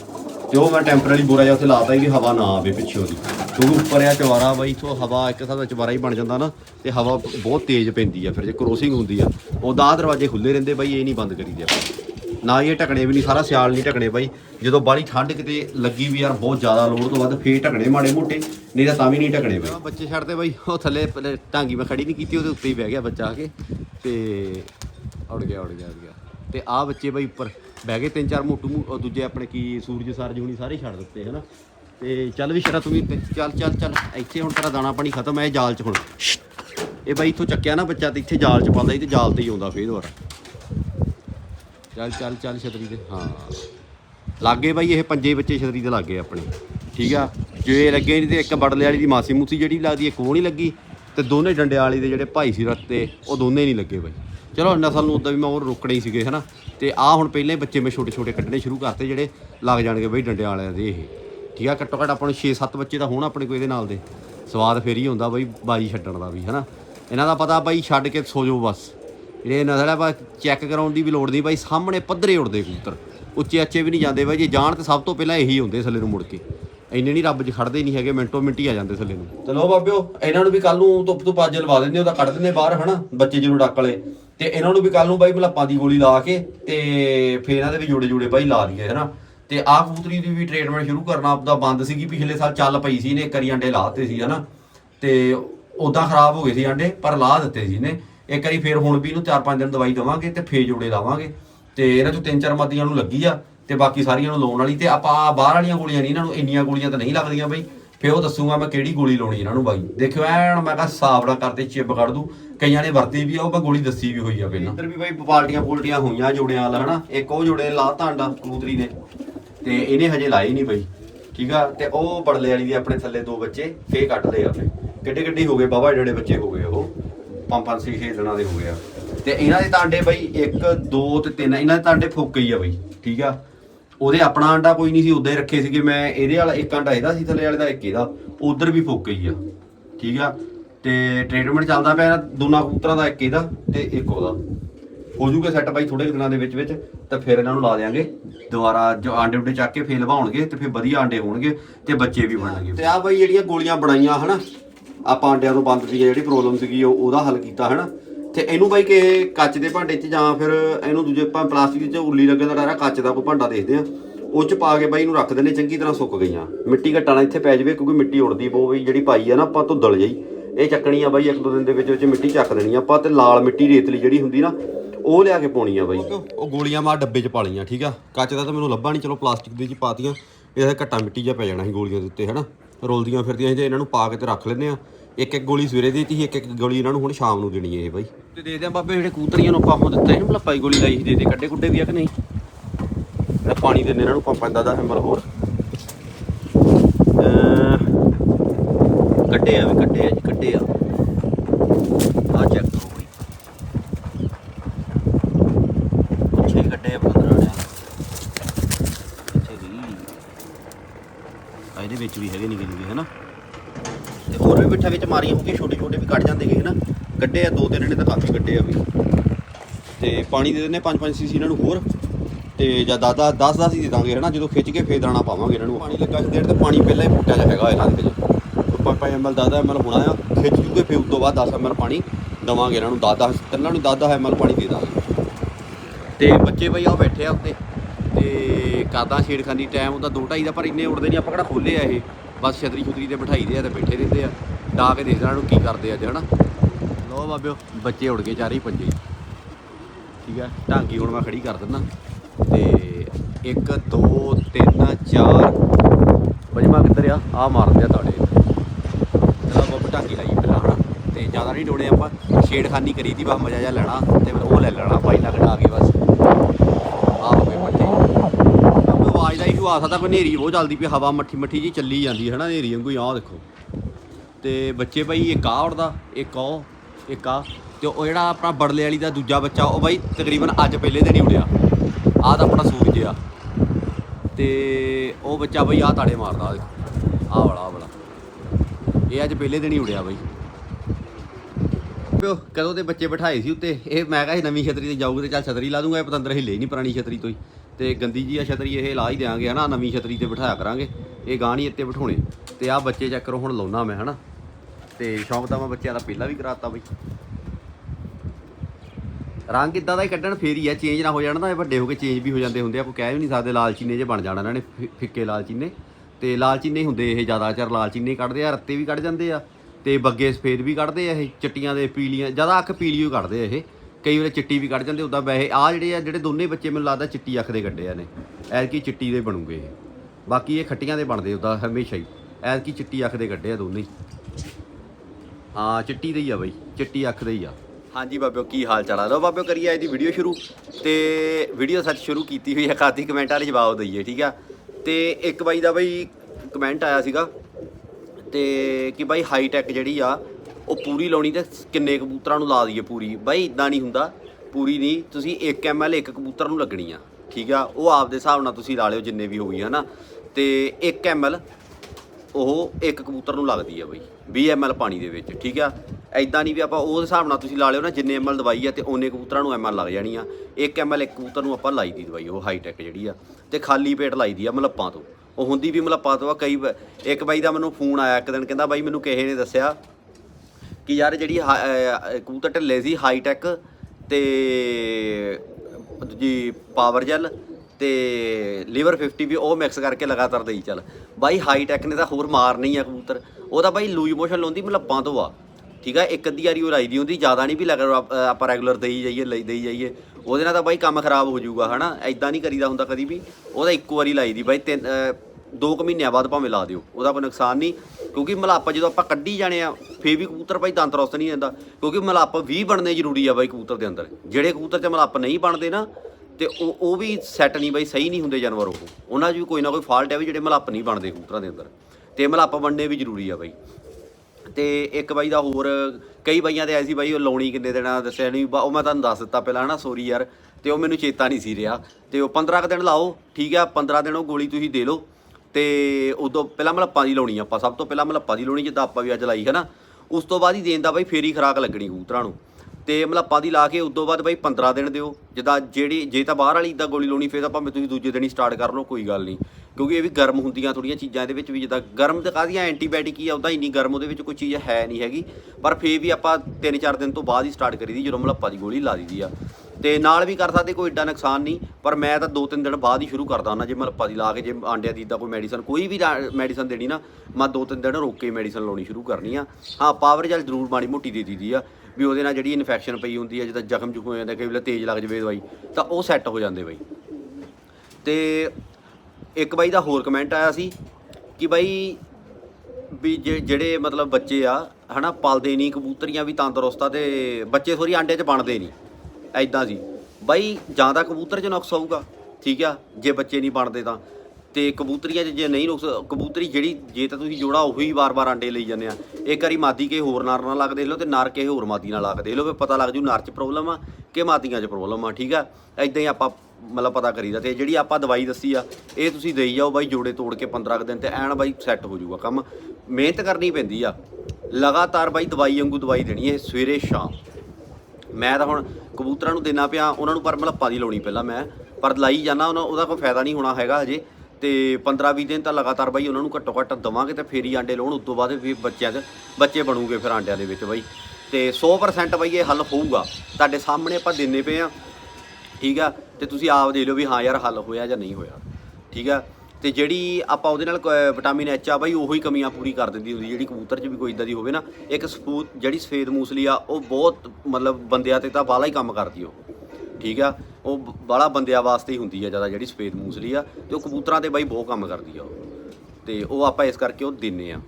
ਤੇ ਉਹ ਮੈਂ ਟੈਂਪਰੇਰੀ ਬੋਰਾ ਜਿਹਾ ਉੱਥੇ ਲਾਤਾ ਸੀ ਵੀ ਹਵਾ ਨਾ ਆਵੇ ਪਿੱਛੇ ਉਹਦੀ ਕਿਉਂਕਿ ਉੱਪਰ ਆ ਚਵਾਰਾ ਬਾਈ ਤੋਂ ਹਵਾ ਇੱਕ ਹਿਸਾਬ ਦਾ ਚਵਾਰਾ ਹੀ ਬਣ ਜਾਂਦਾ ਨਾ, ਤੇ ਹਵਾ ਬਹੁਤ ਤੇਜ਼ ਪੈਂਦੀ ਆ ਫਿਰ, ਜੇ ਕ੍ਰੋਸਿੰਗ ਹੁੰਦੀ ਆ ਉਹਦਾ ਆਹ ਦਰਵਾਜ਼ੇ ਖੁੱਲੇ ਰਹਿੰਦੇ ਬਾਈ, ਇਹ ਨਹੀਂ ਬੰਦ ਕਰੀਦੇ ਆਪਾਂ। ਨਾ ਇਹ ਢਕਣੇ ਵੀ ਨਹੀਂ, ਸਾਰਾ ਸਿਆਲ ਨਹੀਂ ਢਕਣੇ ਬਾਈ। ਜਦੋਂ ਬਾੜੀ ਠੰਡ ਕਿਤੇ ਲੱਗੀ ਵੀ ਯਾਰ ਬਹੁਤ ਜ਼ਿਆਦਾ ਲੋੜ ਤੋਂ ਵੱਧ ਫੇਰ ਢਕਣੇ ਮਾੜੇ ਮੋਟੇ, ਨਹੀਂ ਤਾਂ ਤਾਂ ਵੀ ਨਹੀਂ ਢਕਣੇ ਬਾਈ। ਬੱਚੇ ਛੱਡਦੇ ਬਾਈ, ਉਹ ਥੱਲੇ ਪਹਿਲੇ ਟਾਂਗੀ ਮੈਂ ਖੜੀ ਨਹੀਂ ਕੀਤੀ, ਉਹਦੇ ਉੱਤੇ ਹੀ ਬਹਿ ਗਿਆ ਬੱਚਾ ਆ ਕੇ, ਤੇ ਉੜ ਗਿਆ ਉੜ ਗਿਆ ਉੜ ਗਿਆ। ਤੇ ਆਹ ਬੱਚੇ ਬਾਈ ਉੱਪਰ। ਬਹਿ ਗਏ ਤਿੰਨ ਚਾਰ ਮੋਟੂ ਮੂ- ਉਹ ਦੂਜੇ ਆਪਣੇ ਕੀ ਸੂਰਜ ਸਰਜ ਹੁਣੀ ਸਾਰੇ ਛੱਡ ਦਿੱਤੇ ਹਨਾ? ਤੇ ਚੱਲ ਵੀ ਸ਼ਰਾ ਤੂੰ ਵੀ ਇੱਥੇ, ਚੱਲ ਚੱਲ ਚੱਲ ਇੱਥੇ ਹੁਣ ਤੇਰਾ ਦਾਣਾ ਪਾਣੀ ਖਤਮ ਹੈ ਇਹ ਜਾਲ 'ਚ ਹੁਣ। ਇਹ ਬਾਈ ਇੱਥੋਂ ਚੱਕਿਆ ਨਾ ਬੱਚਾ ਤੇ ਇੱਥੇ ਜਾਲ 'ਚ ਪਾਉਂਦਾ ਸੀ ਤੇ ਜਾਲ ਤੇ ਹੀ ਆਉਂਦਾ ਫੇਰ ਦੁਬਾਰਾ। ਚੱਲ ਚੱਲ ਚੱਲ ਛਤਰੀ ਤੇ ਹਾਂ। ਲਾਗੇ ਬਾਈ ਇਹ ਪੰਜੇ ਬੱਚੇ ਛਤਰੀ ਤੇ ਲੱਗੇ ਆਪਣੇ ਠੀਕ ਆ? ਜੇ ਲੱਗੇ ਨਹੀਂ ਤੇ ਇੱਕ ਬੜਲੇ ਵਾਲੀ ਦੀ ਮਾਸੀ ਮੂਸੀ ਜਿਹੜੀ ਲੱਗਦੀ ਇੱਕ ਉਹ ਨਹੀਂ ਲੱਗੀ ਤੇ ਦੋਨੇ ਡੰਡੇ ਵਾਲੀ ਦੇ ਜਿਹੜੇ ਭਾਈ ਸੀ ਰੱਤੇ ਉਹ ਦੋਨੇ ਨਹੀਂ ਲੱਗੇ ਬਾਈ। ਚਲੋ ਨਸਲ ਨੂੰ ਉਦਾਂ ਵੀ ਮੈਂ ਉਹ ਰੋਕਣੇ ਹੀ ਸੀਗੇ, ਹਨਾ? ਤੇ ਆ ਹੁਣ ਪਹਿਲੇ ਬੱਚੇ ਮੈਂ ਛੋਟੇ ਛੋਟੇ ਕੱਢਣੇ ਸ਼ੁਰੂ ਕਰਤੇ ਜਿਹੜੇ ਲੱਗ ਜਾਣਗੇ ਬਈ ਡੰਡੇ ਵਾਲਿਆਂ ਦੇ ਇਹ। ਠੀਕ ਆ, ਘੱਟੋ ਘੱਟ ਆਪਾਂ ਨੂੰ 6-7 ਬੱਚੇ ਤਾਂ ਹੋਣ ਆਪਣੇ ਕੋਈ ਇਹਦੇ ਨਾਲ ਦੇ। ਸਵਾਦ ਫੇਰ ਹੀ ਹੁੰਦਾ ਬਈ ਬਾਜੀ ਛੱਡਣ ਦਾ ਵੀ, ਹਨਾ? ਇਹਨਾਂ ਦਾ ਪਤਾ ਬਈ ਛੱਡ ਕੇ ਸੋ ਜਾਓ ਬਸ। ਜਿਹੜੇ ਨਸਲ ਆ ਬਾ ਚੈੱਕ ਕਰਾਉਣ ਦੀ ਵੀ ਲੋੜ ਨਹੀਂ ਬਾਈ, ਸਾਹਮਣੇ ਪੱਧਰੇ ਉੜਦੇ ਕਬੂਤਰ। ਉੱਚੇ ਅੱਚੇ ਵੀ ਨਹੀਂ ਜਾਂਦੇ ਬਾਈ, ਜੇ ਜਾਣ ਤੇ ਸਭ ਤੋਂ ਪਹਿਲਾਂ ਇਹੀ ਹੁੰਦੇ ਥੱਲੇ ਨੂੰ ਮੁੜ ਕੇ। ਇੰਨੇ ਨਹੀਂ ਰੱਬ 'ਚ ਖੜਦੇ ਨਹੀਂ ਹੈਗੇ, ਮਿੰਟੋ ਮਿੰਟੀ ਆ ਜਾਂਦੇ ਥੱਲੇ ਨੂੰ। ਚਲੋ ਬਾਬਿਓ, ਇਹਨਾਂ ਨੂੰ ਵੀ ਕੱਲ ਨੂੰ ਧੁੱਪ ਤੋਂ ਪਾਜ ਲਵਾ ਦਿੰਦੇ ਉਹਦਾ ਕੱਢ ਦਿੰਦੇ ਬਾਹਰ, ਹਨਾ? ਬੱਚੇ ਜਿਹਨੂੰ ਡੱਕ ਲਏ ਤੇ ਇਹਨਾਂ ਨੂੰ ਵੀ ਕੱਲ ਨੂੰ ਬਾਈ ਮਲੱਪਾਂ ਦੀ ਗੋਲੀ ਲਾ ਕੇ ਤੇ ਫਿਰ ਇਹਨਾਂ ਦੇ ਵੀ ਜੋੜੇ ਜੋੜੇ ਬਾਈ ਲਾ ਦਈਏ ਹਨਾ ਤੇ ਆਹ ਕਬੂਤਰੀ ਦੀ ਵੀ ਟ੍ਰੀਟਮੈਂਟ ਸ਼ੁਰੂ ਕਰਨਾ ਆਪਦਾ ਬੰਦ ਸੀਗੀ, ਪਿਛਲੇ ਸਾਲ ਚੱਲ ਪਈ ਸੀ ਇਹਨੇ ਕਰੀ ਅੰਡੇ ਲਾਤੇ ਸੀ ਹਨਾ ਤੇ ਉਦਾਂ ਖਰਾਬ ਹੋ ਗਏ ਸੀ ਅੰਡੇ, ਪਰ ਲਾ ਦਿੱਤੇ ਸੀ ਇਹਨੇ। ਇੱਕ ਵਾਰੀ ਫੇਰ ਹੁਣ ਵੀ ਇਹਨੂੰ 4-5 ਦਿਨ ਦਵਾਈ ਦਵਾਂਗੇ ਤੇ ਫੇਰ ਜੋੜੇ ਲਾਵਾਂਗੇ। ਤੇ ਇਹਨਾਂ ਚੋਂ ਤਿੰਨ ਚਾਰ ਮਾਦੀਆਂ ਨੂੰ ਲੱਗੀ ਆ ਤੇ ਬਾਕੀ ਸਾਰੀਆਂ ਨੂੰ ਲਾਉਣ ਵਾਲੀ ਤੇ ਆਪਾਂ ਬਾਹਰ ਵਾਲੀਆਂ ਗੋਲੀਆਂ ਨਹੀਂ, ਇਹਨਾਂ ਨੂੰ ਇੰਨੀਆਂ ਗੋਲੀਆਂ ਤਾਂ ਨਹੀਂ ਲੱਗਦੀਆਂ ਬਈ। ਫੇਰ ਦੱਸੂਗਾ ਮੈਂ ਕਿਹੜੀ ਗੋਲੀ ਲਾਉਣੀ ਇਹਨਾਂ ਨੂੰ ਬਾਈ। ਦੇਖਿਓ, ਐਨ ਮੈਂ ਕਿਹਾ ਸਾਬੜਾ ਕਰਦੇ ਚਿੱਬ ਕੱਢ ਦੂ। ਕਈਆਂ ਨੇ ਵਰਤੀ ਵੀ ਆ, ਉਹ ਮੈਂ ਗੋਲੀ ਦੱਸੀ ਵੀ ਹੋਈ ਆ ਪਹਿਲਾਂ। ਇੱਧਰ ਵੀ ਬਾਈ ਪਾਲਟੀਆਂ ਪੋਲਟੀਆਂ ਹੋਈਆਂ ਜੋੜਿਆਂ ਵਾਲਾ, ਹਨਾ? ਇੱਕ ਉਹ ਜੋੜੇ ਲਾ ਤਾਂਡਾ ਕਬੂਤਰੀ ਨੇ ਤੇ ਇਹਨੇ ਹਜੇ ਲਾਏ ਨਹੀਂ ਬਈ। ਠੀਕ ਆ? ਤੇ ਉਹ ਬੜਲੇ ਵਾਲੀ ਦੇ ਆਪਣੇ ਥੱਲੇ ਦੋ ਬੱਚੇ ਫੇ ਕੱਢ ਲਏ ਉਹਨੇ ਕਿੱਡੇ ਕਿੱਡੇ ਹੋ ਗਏ, ਬਾਬਾ ਜਿਹੜੇ ਬੱਚੇ ਹੋ ਗਏ ਉਹ। ਪੰਜ ਪੰਜ, ਛੇ ਛੇ ਦਿਨਾਂ ਦੇ ਹੋ ਗਏ ਆ। ਤੇ ਇਹਨਾਂ ਦੇ ਤਾਂਡੇ ਬਈ 1 2 ਤੇ 3 ਇਹਨਾਂ ਦੇ ਤਾਂਡੇ ਫੁੱਕ ਹੀ ਆ ਬਈ। ਠੀਕ ਆ? ਉਹਦੇ ਆਪਣਾ ਆਂਡਾ ਕੋਈ ਨਹੀਂ ਸੀ, ਉਦਾਂ ਹੀ ਰੱਖੇ ਸੀਗੇ। ਮੈਂ ਇਹਦੇ ਵਾਲਾ ਇੱਕ ਆਂਡਾ ਇਹਦਾ ਸੀ, ਥੱਲੇ ਵਾਲੇ ਦਾ ਇੱਕ ਇਹਦਾ। ਉਧਰ ਵੀ ਫੁੱਕ ਹੀ ਆ। ਠੀਕ ਆ? ਤੇ ਟ੍ਰੀਟਮੈਂਟ ਚੱਲਦਾ ਪਿਆ ਇਹਨਾਂ ਦੋਨਾਂ ਕਬੂਤਰਾਂ ਦਾ ਇੱਕ ਇਹਦਾ ਤੇ ਇੱਕ ਉਹਦਾ। ਹੋ ਜੂਗਾ ਸੈੱਟ ਬਾਈ ਥੋੜੇ ਦਿਨਾਂ ਦੇ ਵਿੱਚ ਵਿੱਚ, ਤਾਂ ਫਿਰ ਇਹਨਾਂ ਨੂੰ ਲਾ ਦੇਾਂਗੇ ਦੁਬਾਰਾ ਜੋ ਆਂਡੇ ਉੱਡੇ ਚੱਕ ਕੇ ਫੇਰ ਲਵਾਉਣਗੇ ਤੇ ਫਿਰ ਵਧੀਆ ਆਂਡੇ ਹੋਣਗੇ ਤੇ ਬੱਚੇ ਵੀ ਬਣਨਗੇ। ਤੇ ਆ ਬਾਈ ਜਿਹੜੀਆਂ ਗੋਲੀਆਂ ਬਣਾਈਆਂ, ਹਨਾ? ਆਪਾਂ ਆਂਡਿਆਂ ਤੋਂ ਬੰਦ ਸੀ ਜਿਹੜੀ ਪ੍ਰੋਬਲਮ ਸੀਗੀ, ਉਹ ਉਹਦਾ ਹੱਲ ਕੀਤਾ, ਹਨਾ? ਤੇ ਇਹਨੂੰ ਬਾਈ ਕਿ ਕੱਚ ਦੇ ਭਾਂਡੇ 'ਚ ਜਾਂ ਫਿਰ ਇਹਨੂੰ ਦੂਜੇ ਆਪਾਂ ਪਲਾਸਟਿਕ 'ਚ ਉੱਲੀ ਲੱਗਣ ਦਾ ਡਰ ਡਾਰਾ ਕੱਚ ਦਾ ਕੋਈ ਭਾਂਡਾ ਦੇਖਦੇ ਆ ਉਹ 'ਚ ਪਾ ਕੇ ਬਾਈ ਇਹਨੂੰ ਰੱਖ ਦਿੰਦੇ ਚੰਗੀ ਤਰ੍ਹਾਂ ਸੁੱਕ ਗਈਆਂ। ਮਿੱਟੀ ਘਟਾ ਨਾ ਇੱਥੇ ਪੈ ਜਾਵੇ ਕਿਉਂਕਿ ਮਿੱਟੀ ਉੜਦੀ ਪੋ ਬਈ ਜਿਹੜੀ ਪਾਈ ਆ ਨਾ ਆਪਾਂ ਧੁੱਦਲ ਜਾਈ। ਇਹ ਚੱਕਣੀ ਆ ਬਾਈ ਇੱਕ ਦੋ ਦਿਨ ਦੇ ਵਿੱਚ ਵਿੱਚ ਮਿੱਟੀ ਚੱਕ ਦੇਣੀ ਆ ਆਪਾਂ ਤੇ ਲਾਲ ਮਿੱਟੀ ਰੇਤਲੀ ਜਿਹੜੀ ਹੁੰਦੀ ਨਾ, ਉਹ ਲਿਆ ਕੇ ਪਾਉਣੀ ਆ ਬਾਈ। ਉਹ ਗੋਲੀਆਂ ਮਾ ਡੱਬੇ 'ਚ ਪਾ ਲਈਆਂ, ਠੀਕ ਆ? ਕੱਚ ਦਾ ਤਾਂ ਮੈਨੂੰ ਲੱਭਾ ਨਹੀਂ ਚਲੋ ਪਲਾਸਟਿਕ ਦੇ 'ਚ ਪਾਤੀਆਂ। ਇਹਦਾ ਘੱਟਾ ਮਿੱਟੀ ਜਿਹਾ ਪੈ ਜਾਣਾ ਸੀ ਗੋਲੀਆਂ ਦੇ ਉੱਤੇ, ਹਨਾ? ਰੋਲਦੀਆਂ ਫਿਰਦੀਆਂ ਸੀ ਤੇ ਇਹਨਾਂ ਨੂੰ ਪਾ ਕੇ ਤੇ ਰੱਖ ਲੈਂਦੇ ਆ ਇੱਕ ਇੱਕ ਗੋਲੀ ਸਵੇਰੇ ਦੀ ਸੀ ਇੱਕ ਇੱਕ ਗੋਲੀ ਇਹਨਾਂ ਨੂੰ ਹੁਣ ਸ਼ਾਮ ਨੂੰ ਦੇਣੀ ਹੈ ਇਹ ਬਾਈ। ਤੇ ਦੇ ਦਿਆਂ ਬਾਬੇ ਜਿਹੜੇ ਕੂਤਰੀਆਂ ਨੂੰ ਆਪਾਂ ਹੁਣ ਦਿੱਤਾ ਇਹਨੂੰ ਮਲਪਾਈ ਗੋਲੀ ਲਾਈ ਸੀ ਦੇ ਦੇ। ਕੱਡੇ ਕੁੱਡੇ ਵੀ ਆ ਕਿ ਨਹੀਂ? ਇਹਦਾ ਪਾਣੀ ਦਿੰਦੇ ਇਹਨਾਂ ਨੂੰ ਪੰਪਾਂ ਦਾ ਐਮਲ ਹੋਰ। ਅਹ ਕੱਢੇ ਆ ਵੀ ਕੱਢੇ ਆ ਜੀ ਕੱਢੇ ਆ। ਆ ਚੈੱਕ ਕਰੋ ਬਈ। ਹੀ ਕੱਢੇ ਆ ਬੰਦਰਾਂ ਨੇ। ਪਿੱਛੇ ਦੀ ਆ ਇਹਦੇ ਵਿੱਚ ਵੀ ਹੈਗੇ ਨਿੱਕੇ ਨਿੱਕੇ ਹਨਾ ਤੇ ਹੋਰ ਵੀ ਮਿੱਠਾ ਵਿੱਚ ਮਾਰੀਆਂ ਹੋਣਗੀਆਂ ਛੋਟੇ ਛੋਟੇ ਵੀ ਕੱਢ ਜਾਂਦੇ ਗਏ ਨਾ ਗੱਡੇ ਆ, ਦੋ ਤਿੰਨ ਨੇ ਤਾਂ ਕਾਫੀ ਗੱਡੇ ਆ ਵੀ। ਤੇ ਪਾਣੀ ਦੇ ਦਿੰਨੇ 5-5 ਸੀਸੀ ਇਹਨਾਂ ਨੂੰ ਹੋਰ, ਤੇ ਜਾਂ ਦਾਦਾ 10-10 ਹੀ ਦੇ ਦਾਂਗੇ, ਹਨਾ? ਜਦੋਂ ਖਿੱਚ ਕੇ ਫੇਰ ਦਾਣਾ ਪਾਵਾਂਗੇ ਇਹਨਾਂ ਨੂੰ। ਪਾਣੀ ਲੱਗਾ ਸੀ ਦੇਰ ਤੇ, ਪਾਣੀ ਪਹਿਲਾਂ ਹੀ ਫੁੱਟਿਆ ਜਿਹਾ ਹੈਗਾ ਇਹਨਾਂ ਦੇ ਵਿੱਚ ਪੰਜ ਪੰਜ ਐਮਐਲ 10 ਐਮਐਲ ਹੋਣਾ ਆ, ਖਿੱਚ ਜੂਗੇ, ਫੇਰ ਉਸ ਤੋਂ ਬਾਅਦ 10 ਐਮਐਲ ਪਾਣੀ ਦਵਾਂਗੇ ਇਹਨਾਂ ਨੂੰ 10-10 ਤਿੰਨਾਂ ਨੂੰ 10-10 ਐਮਐਲ ਪਾਣੀ ਦੇ ਦਾਂਗੇ। ਤੇ ਬੱਚੇ ਬਈ ਆ ਬੈਠੇ ਆ ਉੱਤੇ, ਤੇ ਕਾਦਾ ਛੇੜਖਾਨੀ ਟਾਈਮ ਉਹਦਾ 2:30 ਦਾ, ਪਰ ਇੰਨੇ ਉੜਦੇ ਨਹੀਂ ਆਪਾਂ ਕਿਹੜਾ ਖੋਲੇ ਆ ਇਹ? ਬਸ ਛਤਰੀ ਛੁਤਰੀ ਤੇ ਬਿਠਾਈ ਦੇ ਆ ਤੇ ਬੈਠੇ ਰਹਿੰਦੇ ਆ। ਡਾ ਕੇ ਦੇਖਦੇ ਇਹਨਾਂ ਨੂੰ ਕੀ ਕਰਦੇ ਅੱਜ, ਹਨਾ? ਲੋ ਬਾਬਿਓ, ਬੱਚੇ ਉੜ ਗਏ ਚਾਰੇ ਹੀ ਪੰਜੇ। ਠੀਕ ਹੈ ਢਾਂਗੀ ਹੁਣ ਮੈਂ ਖੜੀ ਕਰ ਦਿੰਦਾ। ਤੇ 1 2 3 4 ਪੰਜਵਾਂ ਕਿੱਧਰ ਆ? ਆ ਮਾਰਦੇ ਆ ਤਾੜੇ ਚਲੋ ਬੱਬ ਢਾਂਗੀ ਲਾਈ ਪਹਿਲਾਂ, ਹਨਾ? ਤੇ ਜ਼ਿਆਦਾ ਨਹੀਂ ਡੋੜੇ ਆਪਾਂ। ਛੇੜਖਾਨੀ ਕਰੀ ਦੀ, ਬਸ ਮਜ਼ਾ ਜਿਹਾ ਲੈਣਾ। ਤੇ ਫਿਰ ਉਹ ਲੈ ਲੈਣਾ ਭਾਈ ਨਾਲ ਕਢਾ ਕੇ ਬਸ। ਆ ਹੋ ਗਏ ਬੱਚੇ ਆਵਾਜ਼ ਦਾ ਇਸ਼ੂ ਆ ਸਕਦਾ ਕੋਈ ਨੇਰੀ ਬਹੁਤ ਚੱਲਦੀ ਪਈ, ਹਵਾ ਮੱਠੀ ਮੱਠੀ ਜੀ ਚੱਲੀ ਜਾਂਦੀ ਹੈ ਨਾ ਨੇਰੀ ਵਾਂਗੂ ਹੀ, ਆਹ ਦੇਖੋ। ਤੇ ਬੱਚੇ ਬਾਈ ਇੱਕ ਆ ਉੜਦਾ ਇੱਕ ਉਹ, ਇੱਕ ਆ। ਤੇ ਉਹ ਜਿਹੜਾ ਆਪਣਾ ਬੜਲੇ ਵਾਲੀ ਦਾ ਦੂਜਾ ਬੱਚਾ, ਉਹ ਬਾਈ ਤਕਰੀਬਨ ਅੱਜ ਪਹਿਲੇ ਦਿਨ ਹੀ ਉੜਿਆ। ਆਹ ਤਾਂ ਆਪਣਾ ਸੂਰਜ ਆ। ਤੇ ਉਹ ਬੱਚਾ ਬਾਈ ਆਹ ਤਾੜੇ ਮਾਰਦਾ, ਆਹ ਦੇਖੋ। ਆਹ ਵਾਲਾ ਆਹ ਵਾਲਾ। ਇਹ ਅੱਜ ਪਹਿਲੇ ਦਿਨ ਹੀ ਉੜਿਆ ਬਾਈ। ਪਿਓ ਕਦੋਂ ਦੇ ਬੱਚੇ ਬਿਠਾਏ ਸੀ ਉੱਤੇ? ਇਹ ਮੈਂ ਕਿਹਾ ਸੀ ਨਵੀਂ ਛਤਰੀ ਤੇ ਜਾਊਗੇ ਤੇ ਚੱਲ ਛਤਰੀ ਲਾ ਦੂੰਗਾ, ਇਹ ਪਤੰਦਰ ਹਿੱਲੇ ਨਹੀਂ ਪੁਰਾਣੀ ਛਤਰੀ ਤੋਂ ਹੀ। ਤੇ ਗੰਦੀ ਜੀ ਆ ਛਤਰੀ, ਇਹ ਲਾ ਹੀ ਦੇਾਂਗੇ ਹਨਾ, ਨਵੀਂ ਛਤਰੀ ਤੇ ਬਿਠਾਇਆ ਕਰਾਂਗੇ। ਇਹ ਗਾਣੀ ਇੱਥੇ ਬਿਠਾਉਣੇ। ਤੇ ਆਹ ਬੱਚੇ ਚੈੱਕ ਕਰੋ, ਹੁਣ ਲਾਉਣਾ ਮੈਂ, ਹਨਾ। ਤੇ ਸ਼ੌਂਕ ਤਾਂ ਮੈਂ ਬੱਚਿਆਂ ਦਾ ਪਹਿਲਾਂ ਵੀ ਕਰਾਤਾ ਬਈ। ਰੰਗ ਇਦਾਂ ਦਾ ਹੀ ਕੱਢਣ, ਫੇਰ ਹੀ ਆ ਚੇਂਜ ਨਾ ਹੋ ਜਾਣ ਤਾਂ ਇਹ ਵੱਡੇ ਹੋ ਕੇ ਚੇਂਜ ਵੀ ਹੋ ਜਾਂਦੇ ਹੁੰਦੇ ਆ ਕੋਈ ਕਹਿ ਵੀ ਨਹੀਂ ਸਕਦੇ ਲਾਲ ਚੀਨੇ ਜੇ ਬਣ ਜਾਣਾ ਇਹਨਾਂ ਨੇ, ਫਿ- ਫਿੱਕੇ ਲਾਲ ਚੀਨੇ। ਤੇ ਲਾਲ ਚੀਨੇ ਹੁੰਦੇ ਇਹ ਜ਼ਿਆਦਾ, ਚਿਰ ਲਾਲ ਚੀਨੇ ਹੀ ਕੱਢਦੇ ਆ, ਰੱਤੇ ਵੀ ਕੱਢ ਜਾਂਦੇ ਆ, ਤੇ ਬੱਗੇ ਸਫੇਦ ਵੀ ਕੱਢਦੇ ਆ ਇਹ, ਚਿੱਟੀਆਂ ਦੇ ਪੀਲੀਆਂ, ਜ਼ਿਆਦਾ ਅੱਖ ਪੀਲੀ ਹੀ ਕੱਢਦੇ ਆ ਇਹ। ਕਈ ਵੇਲੇ ਚਿੱਟੀ ਵੀ ਕੱਢ ਜਾਂਦੇ ਉਦਾਂ ਵੈਸੇ ਆ ਜਿਹੜੇ ਆ, ਜਿਹੜੇ ਦੋਨੇ ਬੱਚੇ ਮੈਨੂੰ ਲੱਗਦਾ ਚਿੱਟੀ ਅੱਖ ਦੇ ਕੱਢੇ ਆ ਨੇ ਐਤਕੀ ਚਿੱਟੀ ਦੇ ਬਣੂਗੇ ਇਹ। ਬਾਕੀ ਇਹ ਖੱਟੀਆਂ ਦੇ ਬਣਦੇ ਉਦਾਂ ਹਮੇਸ਼ਾ ਹੀ। ਐਤਕੀ ਚਿੱਟੀ ਅੱਖ ਦੇ ਕੱਢੇ ਆ ਦੋਨੇ ਹੀ। ਹਾਂ, ਚਿੱਟੀ ਦੇ ਹੀ ਆ ਬਈ, ਚਿੱਟੀ ਅੱਖ ਦੇ ਹੀ ਆ। ਹਾਂਜੀ ਬਾਬਿਓ, ਕੀ ਹਾਲ ਚਾਲ ਆ? ਲੋ ਬਾਬਿਓ, ਕਰੀਏ ਅੱਜ ਦੀ ਵੀਡੀਓ ਸ਼ੁਰੂ। ਤੇ ਵੀਡੀਓ ਸੱਚ ਸ਼ੁਰੂ ਕੀਤੀ ਹੋਈ ਹੈ ਕਾਤੀ ਕਮੈਂਟਾਂ ਦੇ ਜਵਾਬ ਦਈਏ, ਠੀਕ ਆ? ਤੇ ਇੱਕ ਬਾਈ ਦਾ ਬਈ ਕਮੈਂਟ ਆਇਆ ਸੀਗਾ, ਤੇ ਕਿ ਬਾਈ ਹਾਈ ਟੈਕ ਜਿਹੜੀ ਆ, ਉਹ ਪੂਰੀ ਲਾਉਣੀ ਤੇ ਕਿੰਨੇ ਕਬੂਤਰਾਂ ਨੂੰ ਲਾ ਦਈਏ ਪੂਰੀ? ਬਾਈ ਇਦਾਂ ਨਹੀਂ ਹੁੰਦਾ, ਪੂਰੀ ਨਹੀਂ, ਤੁਸੀਂ 1 ml ਇੱਕ ਕਬੂਤਰ ਨੂੰ ਲੱਗਣੀ ਆ, ਠੀਕ ਆ? ਉਹ ਆਪਦੇ ਹਿਸਾਬ ਨਾਲ ਤੁਸੀਂ ਲਾ ਲਿਓ ਜਿੰਨੇ ਵੀ ਹੋਈ ਹਨਾ? ਤੇ 1 ml ਉਹ ਇੱਕ ਕਬੂਤਰ ਨੂੰ ਲੱਗਦੀ ਆ ਬਈ। 20 ml ਪਾਣੀ ਦੇ ਵਿੱਚ, ਠੀਕ ਆ? ਐਦਾਂ ਨਹੀਂ ਵੀ ਆਪਾਂ ਉਸ ਹਿਸਾਬ ਨਾਲ ਤੁਸੀਂ ਲਾ ਲਿਓ ਨਾ ਜਿੰਨੇ ml ਦਵਾਈ ਆ ਤੇ ਉਹਨੇ ਕਬੂਤਰਾਂ ਨੂੰ ml ਲੱਗ ਜਾਣੀ ਆ। 1 ml ਇੱਕ ਕਬੂਤਰ ਨੂੰ ਆਪਾਂ ਲਾਈ ਦੀ ਦਵਾਈ, ਉਹ ਹਾਈ ਟੈਕ ਜਿਹੜੀ ਆ। ਤੇ ਖਾਲੀ ਪੇਟ ਲਾਈ ਦੀ ਆ ਮਲੱਪਾਂ ਤੋਂ। ਉਹ ਹੁੰਦੀ ਵੀ ਮਲੱਪਾਂ ਤੋਂ ਆ, ਕਈ ਇੱਕ ਬਾਈ ਦਾ ਮੈਨੂੰ ਫੋਨ ਆਇਆ, ਇੱਕ ਦਿਨ ਕਹਿੰਦਾ ਬਾਈ ਮੈਨੂੰ ਕਿਸੇ ਨੇ ਦੱਸਿਆ ਕਿ ਯਾਰ ਜਿਹੜੀ ਹਾ- ਕਬੂਤਰ ਢਿੱਲੇ ਸੀ ਹਾਈ ਟੈਕ ਤੇ ਜੀ ਪਾਵਰ ਜੈਲ ਤੇ ਲੀਵਰ 50 ਵੀ ਉਹ ਮਿਕਸ ਕਰਕੇ ਲਗਾਤਾਰ ਦੇਈ ਚੱਲ। ਬਾਈ ਹਾਈ ਟੈਕ ਨੇ ਤਾਂ ਹੋਰ ਮਾਰਨੀ ਆ ਕਬੂਤਰ। ਉਹ ਤਾਂ ਬਾਈ ਲੂਜ ਮੋਸ਼ਨ ਲਾਉਂਦੀ ਮਲੱਪਾਂ ਤੋਂ ਆ। ਠੀਕ ਆ, ਇੱਕ ਅੱਧੀ ਵਾਰੀ ਉਹ ਲਾਈ ਦੀ ਹੁੰਦੀ, ਜ਼ਿਆਦਾ ਨਹੀਂ ਵੀ ਲਗਾ ਆਪਾਂ ਰੈਗੂਲਰ ਦੇਈ ਜਾਈਏ, ਲਈ ਦੇਈ ਜਾਈਏ। ਉਹਦੇ ਨਾਲ ਤਾਂ ਬਾਈ ਕੰਮ ਖਰਾਬ ਹੋ ਜਾਊਗਾ, ਹਨਾ? ਐਦਾਂ ਨਹੀਂ ਕਰੀਦਾ ਹੁੰਦਾ ਕਦੀ ਵੀ। ਉਹਦਾ ਇੱਕੋ ਵਾਰੀ ਲਾਈ ਦੀ ਬਾਈ, ਤਿੰਨ ਦੋ ਕੁ ਮਹੀਨਿਆਂ ਬਾਅਦ ਭਾਵੇਂ ਲਾ ਦਿਓ। ਉਹਦਾ ਕੋਈ ਨੁਕਸਾਨ ਨਹੀਂ, ਕਿਉਂਕਿ ਮਲਾਪ ਜਦੋਂ ਆਪਾਂ ਕੱਢੀ ਜਾਣੇ ਆ ਫੇ ਵੀ ਕਬੂਤਰ ਭਾਈ ਤੰਦਰੁਸਤ ਨਹੀਂ ਰਹਿੰਦਾ। ਕਿਉਂਕਿ ਮਲਾਪ 20 ਬਣਨੇ ਜ਼ਰੂਰੀ ਆ ਬਾਈ ਕਬੂਤਰ ਦੇ ਅੰਦਰ। ਜਿਹੜੇ ਕਬੂਤਰ 'ਚ ਮਲਾਪ ਨਹੀਂ ਬਣਦੇ ਨਾ, ਤੇ ਉਹ ਉਹ ਵੀ ਸੈੱਟ ਨਹੀਂ ਬਾਈ, ਸਹੀ ਨਹੀਂ ਹੁੰਦੇ ਜਾਨਵਰ ਉਹ। ਉਹਨਾਂ 'ਚ ਵੀ ਕੋਈ ਨਾ ਕੋਈ ਫਾਲਟ ਹੈ ਵੀ ਜਿਹੜੇ ਮਲਾਪ ਨਹੀਂ ਬਣਦੇ ਕਬੂਤਰਾਂ ਦੇ ਅੰਦਰ। ਤੇ ਮਲਾਪ ਬਣਨੇ ਵੀ ਜ਼ਰੂਰੀ ਆ ਬਾਈ। ਤੇ ਇੱਕ ਬਾਈ ਦਾ ਹੋਰ, ਕਈ ਬਾਈਆਂ ਦੇ ਐਸੀ ਬਾਈ, ਉਹ ਲਾਉਣੀ ਕਿੰਨੇ ਦਿਨਾਂ ਦੱਸਿਆ ਨਹੀਂ ਉਹ ਮੈਂ ਤੁਹਾਨੂੰ ਦੱਸ ਦਿੱਤਾ ਪਹਿਲਾਂ ਹਨਾ ਸੋਰੀ ਯਾਰ। ਤੇ ਉਹ ਮੈਨੂੰ ਚੇਤਾ ਨਹੀਂ ਸੀ ਰਿਹਾ। ਤੇ ਉਹ 15 ਕੁ ਦਿਨ ਲਾਓ, ਠੀਕ ਆ? 15 ਦਿਨ ਉਹ ਗੋਲੀ ਤੁਸੀਂ ਦੇ ਲਓ। ਤੇ ਉਦੋਂ ਪਹਿਲਾਂ ਮਲੱਪਾਂ ਦੀ ਲਾਉਣੀ ਆਪਾਂ, ਸਭ ਤੋਂ ਪਹਿਲਾਂ ਮਲੱਪਾਂ ਦੀ ਲਾਉਣੀ, ਜਿੱਦਾਂ ਆਪਾਂ ਵੀ ਅੱਜ ਲਾਈ ਹੈ ਨਾ ਉਸ ਤੋਂ ਬਾਅਦ ਹੀ ਦੇਣ ਦਾ ਬਾਈ ਫੇਰੀ ਖਰਾਕ ਲੱਗਣੀ ਕਬੂਤਰਾਂ ਨੂੰ ਤੇ ਮਲੱਪਾ ਦੀ ਲਾ ਕੇ ਉਸ ਤੋਂ ਬਾਅਦ ਬਾਈ 15 ਦਿਨ ਦਿਓ। ਜਿੱਦਾਂ ਜਿਹੜੀ ਜੇ ਤਾਂ ਬਾਹਰ ਵਾਲੀ ਇਦਾਂ ਗੋਲੀ ਲਾਉਣੀ, ਫੇਰ ਤਾਂ ਭਾਵੇਂ ਤੁਸੀਂ ਦੂਜੇ ਦਿਨ ਹੀ ਸਟਾਰਟ ਕਰ ਲਓ, ਕੋਈ ਗੱਲ ਨਹੀਂ। ਕਿਉਂਕਿ ਇਹ ਵੀ ਗਰਮ ਹੁੰਦੀਆਂ ਥੋੜੀਆਂ ਚੀਜ਼ਾਂ ਇਹਦੇ ਵਿੱਚ ਵੀ, ਜਿੱਦਾਂ ਗਰਮ ਤਾਂ ਕਾਹਦੀਆਂ ਐਂਟੀਬਾਇਓਟਿਕ ਹੀ ਆ ਉਹਦਾ ਇੰਨੀ ਗਰਮ ਉਹਦੇ ਵਿੱਚ ਕੋਈ ਚੀਜ਼ ਹੈ ਨਹੀਂ ਹੈਗੀ। ਪਰ ਫੇਰ ਵੀ ਆਪਾਂ 3-4 ਦਿਨ ਤੋਂ ਬਾਅਦ ਹੀ ਸਟਾਰਟ ਕਰੀਦੀ, ਜਦੋਂ ਮਲੱਪਾ ਦੀ ਗੋਲੀ ਲਾ ਦਈਦੀ ਆ। ਤੇ ਨਾਲ ਵੀ ਕਰ ਸਕਦੇ, ਕੋਈ ਏਡਾ ਨੁਕਸਾਨ ਨਹੀਂ, ਪਰ ਮੈਂ ਤਾਂ 2-3 ਦਿਨ ਬਾਅਦ ਹੀ ਸ਼ੁਰੂ ਕਰਦਾ ਹੁੰਦਾ, ਜੇ ਮਲੱਪਾ ਦੀ ਲਾ ਕੇ, ਜੇ ਆਂਡਿਆਂ ਦੀ ਇਦਾਂ ਕੋਈ ਮੈਡੀਸਨ ਕੋਈ ਵੀ ਮੈਡੀਸਨ ਦੇਣੀ ਨਾ, ਮੈਂ 2-3 ਦਿਨ ਰੋਕ ਕੇ ਮੈਡੀਸਨ ਲਾਉਣੀ ਸ਼ੁਰੂ ਕਰਨੀ ਆ। ਹਾਂ ਪਾਵਰ ਜਲ ਜ਼ਰੂਰ ਮਾੜੀ ਮੋਟੀ ਦੇ ਦੀਦੀ ਆ। ਵੀ ਉਹਦੇ ਨਾਲ ਜਿਹੜੀ ਇਨਫੈਕਸ਼ਨ ਪਈ ਹੁੰਦੀ ਹੈ ਜਿੱਦਾਂ ਜ਼ਖਮ ਜੁਖਮ ਹੋ ਜਾਂਦਾ, ਕਈ ਵੇਲੇ ਤੇਜ਼ ਲੱਗ ਜਵੇ ਦਵਾਈ, ਤਾਂ ਉਹ ਸੈੱਟ ਹੋ ਜਾਂਦੇ ਬਾਈ। ਤੇ ਇੱਕ ਬਾਈ ਦਾ ਹੋਰ ਕਮੈਂਟ ਆਇਆ ਸੀ ਕਿ ਬਾਈ ਵੀ ਜੇ- ਜਿਹੜੇ ਮਤਲਬ ਬੱਚੇ ਆ, ਹਨਾ, ਪਲਦੇ ਨਹੀਂ ਕਬੂਤਰੀਆਂ ਵੀ ਤੰਦਰੁਸਤ ਆ ਤੇ ਬੱਚੇ ਥੋੜੀ ਆਂਡੇ 'ਚ ਬਣਦੇ ਨਹੀਂ ਐਦਾਂ ਸੀ। ਬਾਈ ਜਾਂ ਤਾਂ ਕਬੂਤਰ 'ਚ ਨੁਕਸ ਆਊਗਾ ਠੀਕ ਆ, ਜੇ ਬੱਚੇ ਨਹੀਂ ਬਣਦੇ ਤਾਂ। ਤੇ ਕਬੂਤਰੀਆਂ 'ਚ ਜੇ ਨਹੀਂ ਰੁਕ ਸਕ, ਕਬੂਤਰੀ ਜਿਹੜੀ ਜੇ ਤਾਂ ਤੁਸੀਂ ਜੋੜਾ ਉਹੀ ਵਾਰ-ਵਾਰ ਆਂਡੇ ਲਈ ਜਾਂਦੇ ਆ। ਇੱਕ ਵਾਰੀ ਮਾਦੀ ਕੇ ਹੋਰ ਨਰ ਨਾਲ ਲੱਗ ਕੇ ਦੇਖ ਲਓ ਤੇ ਨਰ ਕੇ ਹੋਰ ਮਾਦੀ ਨਾਲ ਲਾ ਕੇ ਦੇਖ ਲਓ, ਫਿਰ ਪਤਾ ਲੱਗ ਜੂ ਨਰ 'ਚ ਪ੍ਰੋਬਲਮ ਆ ਕਿ ਮਾਦੀਆਂ 'ਚ ਪ੍ਰੋਬਲਮ ਆ, ਠੀਕ ਆ? ਐਦਾਂ ਹੀ ਆਪਾਂ ਮਤਲਬ ਪਤਾ ਕਰੀਦਾ ਤੇ ਜਿਹੜੀ ਆਪਾਂ ਦਵਾਈ ਦੱਸੀ ਆ, ਇਹ ਤੁਸੀਂ ਦੇਈ ਜਾਓ ਬਾਈ ਜੋੜੇ ਤੋੜ ਕੇ 15 ਕੁ ਦਿਨ ਤੇ, ਐਨ ਬਾਈ ਸੈੱਟ ਹੋ ਜਾਊਗਾ ਕੰਮ। ਮਿਹਨਤ ਕਰਨੀ ਪੈਂਦੀ ਆ। ਲਗਾਤਾਰ ਬਾਈ ਦਵਾਈ ਵਾਂਗੂ ਦਵਾਈ ਦੇਣੀ ਹੈ ਸਵੇਰੇ ਸ਼ਾਮ। ਮੈਂ ਤਾਂ ਹੁਣ ਕਬੂਤਰਾਂ ਨੂੰ ਦੇਣਾ ਪਿਆ, ਉਹਨਾਂ ਨੂੰ ਪਰ ਮਲੱਪਾ ਦੀ ਲਾਉਣੀ ਪਹਿਲਾਂ ਮੈਂ, ਪਰ ਲਾਈ ਜਾਣਾ ਉਹਨਾਂ, ਉਹਦਾ ਕੋਈ ਫਾਇਦਾ ਨਹੀਂ ਹੋਣਾ ਹੈਗਾ ਹਜੇ। ਤੇ 15-20 ਦਿਨ ਤਾਂ ਲਗਾਤਾਰ ਬਾਈ ਉਹਨਾਂ ਨੂੰ ਘੱਟੋ ਘੱਟ ਦਵਾਂਗੇ ਤੇ ਫੇਰ ਹੀ ਆਂਡੇ ਲਾਉਣ ਉਸ ਤੋਂ ਬਾਅਦ ਫਿਰ ਬੱਚਿਆਂ 'ਚ ਬੱਚੇ ਬਣੂਗੇ ਫਿਰ ਆਂਡਿਆਂ ਦੇ ਵਿੱਚ ਬਾਈ। ਤੇ 100% ਬਾਈ ਇਹ ਹੱਲ ਹੋਊਗਾ। ਤੁਹਾਡੇ ਸਾਹਮਣੇ ਆਪਾਂ ਦਿੰਨੇ ਪਏ ਆ ਠੀਕ ਆ? ਤੇ ਤੁਸੀਂ ਆਪ ਦੇ ਲਿਓ ਵੀ ਹਾਂ ਯਾਰ ਹੱਲ ਹੋਇਆ ਜਾਂ ਨਹੀਂ ਹੋਇਆ। ਠੀਕ ਆ? ਤੇ ਜਿਹੜੀ ਆਪਾਂ ਉਹਦੇ ਨਾਲ ਕ- ਵਿਟਾਮਿਨ ਐਚ ਆ ਬਾਈ, ਉਹੀ ਕਮੀਆਂ ਪੂਰੀ ਕਰ ਦਿੰਦੀ ਹੁੰਦੀ, ਜਿਹੜੀ ਕਬੂਤਰ 'ਚ ਵੀ ਕੋਈ ਇਦਾਂ ਦੀ ਹੋਵੇ ਨਾ। ਇੱਕ ਸਪੂਤ ਜਿਹੜੀ ਸਫੇਦ ਮੂਸਲੀ ਆ, ਉਹ ਬਹੁਤ ਮਤਲਬ ਬੰਦਿਆਂ ਤੇ ਤਾਂ ਬਾਲਾ ਹੀ ਕੰਮ ਕਰਦੀ ਉਹ। ਠੀਕ ਆ, ਉਹ ਬਾਲਾ ਬੰਦਿਆਂ ਵਾਸਤੇ ਹੀ ਹੁੰਦੀ ਆ ਜ਼ਿਆਦਾ ਜਿਹੜੀ ਸਫੇਦ ਮੂਸਲੀ ਆ, ਤੇ ਉਹ ਕਬੂਤਰਾਂ ਤੇ ਬਾਈ ਬਹੁਤ ਕੰਮ ਕਰਦੀ ਆ ਉਹ। ਤੇ ਉਹ ਆਪਾਂ ਇਸ ਕਰਕੇ ਉਹ ਦਿੰਨੇ ਆ।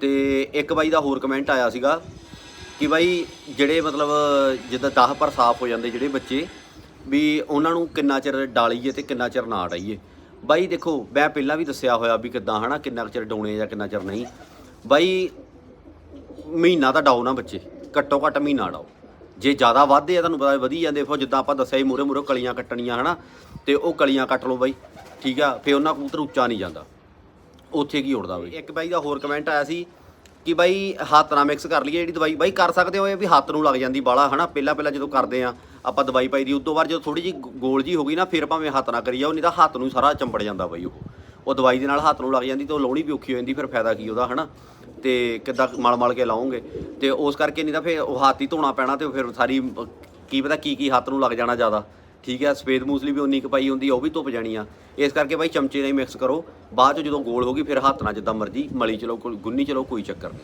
ਤੇ ਇੱਕ ਬਾਈ ਦਾ ਹੋਰ ਕਮੈਂਟ ਆਇਆ ਸੀਗਾ ਕਿ ਬਾਈ ਜਿਹੜੇ ਮਤਲਬ ਜਿੱਦਾਂ 10 ਪਰ ਸਾਫ਼ ਹੋ ਜਾਂਦੇ ਜਿਹੜੇ ਬੱਚੇ, ਵੀ ਉਹਨਾਂ ਨੂੰ ਕਿੰਨਾ ਚਿਰ ਡਾਲੀਏ ਤੇ ਕਿੰਨਾ ਚਿਰ ਨਾ ਡਾਈਏ ਬਾਈ ਦੇਖੋ, ਮੈਂ ਪਹਿਲਾਂ ਵੀ ਦੱਸਿਆ ਹੋਇਆ ਵੀ ਕਿੱਦਾਂ ਹਨਾ, ਕਿੰਨਾ ਕੁ ਚਿਰ ਡਾਉਣੇ ਜਾਂ ਕਿੰਨਾ ਚਿਰ ਨਹੀਂ। ਬਾਈ ਮਹੀਨਾ ਤਾਂ ਡਾਓ ਨਾ ਬੱਚੇ, ਘੱਟੋ ਘੱਟ ਮਹੀਨਾ ਡਾਓ। ਜੇ ਜ਼ਿਆਦਾ ਵੱਧਦੇ ਆ, ਤੁਹਾਨੂੰ ਪਤਾ ਵਧੀ ਜਾਂਦੇ। ਫਿਰ ਜਿੱਦਾਂ ਆਪਾਂ ਦੱਸਿਆ ਸੀ ਮੂਰੇ ਮੂਰੇ ਕਲੀਆਂ ਕੱਟਣੀਆਂ, ਹਨਾ? ਤੇ ਉਹ ਕਲੀਆਂ ਕੱਟ ਲਓ ਬਾਈ, ਠੀਕ ਆ? ਫੇ ਉਹਨਾਂ ਕਬੂਤਰ ਉੱਚਾ ਨਹੀਂ ਜਾਂਦਾ। ਉੱਥੇ ਕੀ ਉੜਦਾ ਬਈ? ਇੱਕ ਬਾਈ ਦਾ ਹੋਰ ਕਮੈਂਟ ਆਇਆ ਸੀ ਕਿ ਬਾਈ ਹੱਥ ਨਾਲ ਮਿਕਸ ਕਰ ਲਈਏ ਜਿਹੜੀ ਦਵਾਈ। ਬਾਈ ਕਰ ਸਕਦੇ ਹੋ ਇਹ ਵੀ ਹੱਥ ਨੂੰ ਲੱਗ ਜਾਂਦੀ ਬਾਲਾ, ਹਨਾ? ਪਹਿਲਾਂ ਪਹਿਲਾਂ ਜਦੋਂ ਕਰਦੇ ਆ, ਆਪਾਂ ਦਵਾਈ ਪਾਈ ਦੀ ਉਸ ਤੋਂ ਬਾਅਦ ਜਦੋਂ ਥੋੜੀ ਜੀ ਗੋਲ ਜੀ ਹੋ ਗਈ ਨਾ, ਫਿਰ ਭਾਵੇਂ ਹੱਥ ਨਾਲ ਕਰੀ ਜਾਓ, ਨਹੀਂ ਤਾਂ ਹੱਥ ਨੂੰ ਸਾਰਾ ਚੰਬੜ ਜਾਂਦਾ ਬਾਈ ਉਹ। ਉਹ ਦਵਾਈ ਦੇ ਨਾਲ ਹੱਥ ਨੂੰ ਲੱਗ ਜਾਂਦੀ ਤੇ ਉਹ ਲਾਉਣੀ ਵੀ ਔਖੀ ਹੋ ਜਾਂਦੀ, ਫਿਰ ਫਾਇਦਾ ਕੀ ਉਹਦਾ, ਹਨਾ? ਤੇ ਕਿੱਦਾਂ ਮਲ ਮਲ ਕੇ ਲਾਉਂਗੇ ਤੇ ਉਸ ਕਰਕੇ ਨਹੀਂ ਤਾਂ ਫਿਰ ਉਹ ਹੱਥ ਹੀ ਧੋਣਾ ਪੈਣਾ ਤੇ ਫਿਰ ਸਾਰੀ, ਕੀ ਪਤਾ ਕੀ ਕੀ ਹੱਥ ਨੂੰ ਲੱਗ ਜਾਣਾ ਜ਼ਿਆਦਾ। ਠੀਕ ਹੈ, ਸਫੇਦ ਮੂਸਲੀ ਵੀ ਉਨੀ ਕੁ ਪਾਈ ਹੁੰਦੀ, ਉਹ ਵੀ ਧੁੱਪ ਜਾਣੀ ਆ। ਇਸ ਕਰਕੇ ਬਾਈ ਚਮਚੇ ਨਾਲ ਮਿਕਸ ਕਰੋ। ਬਾਅਦ ਚ ਜਦੋਂ ਗੋਲ ਹੋ ਗਈ, ਫਿਰ ਹੱਥ ਨਾਲ ਜਿੱਦਾਂ ਮਰਜ਼ੀ, ਮਲੀ ਚਲੋ, ਕੋਈ ਗੁੰਨੀ ਚਲੋ, ਕੋਈ ਚੱਕਰ ਨਹੀਂ।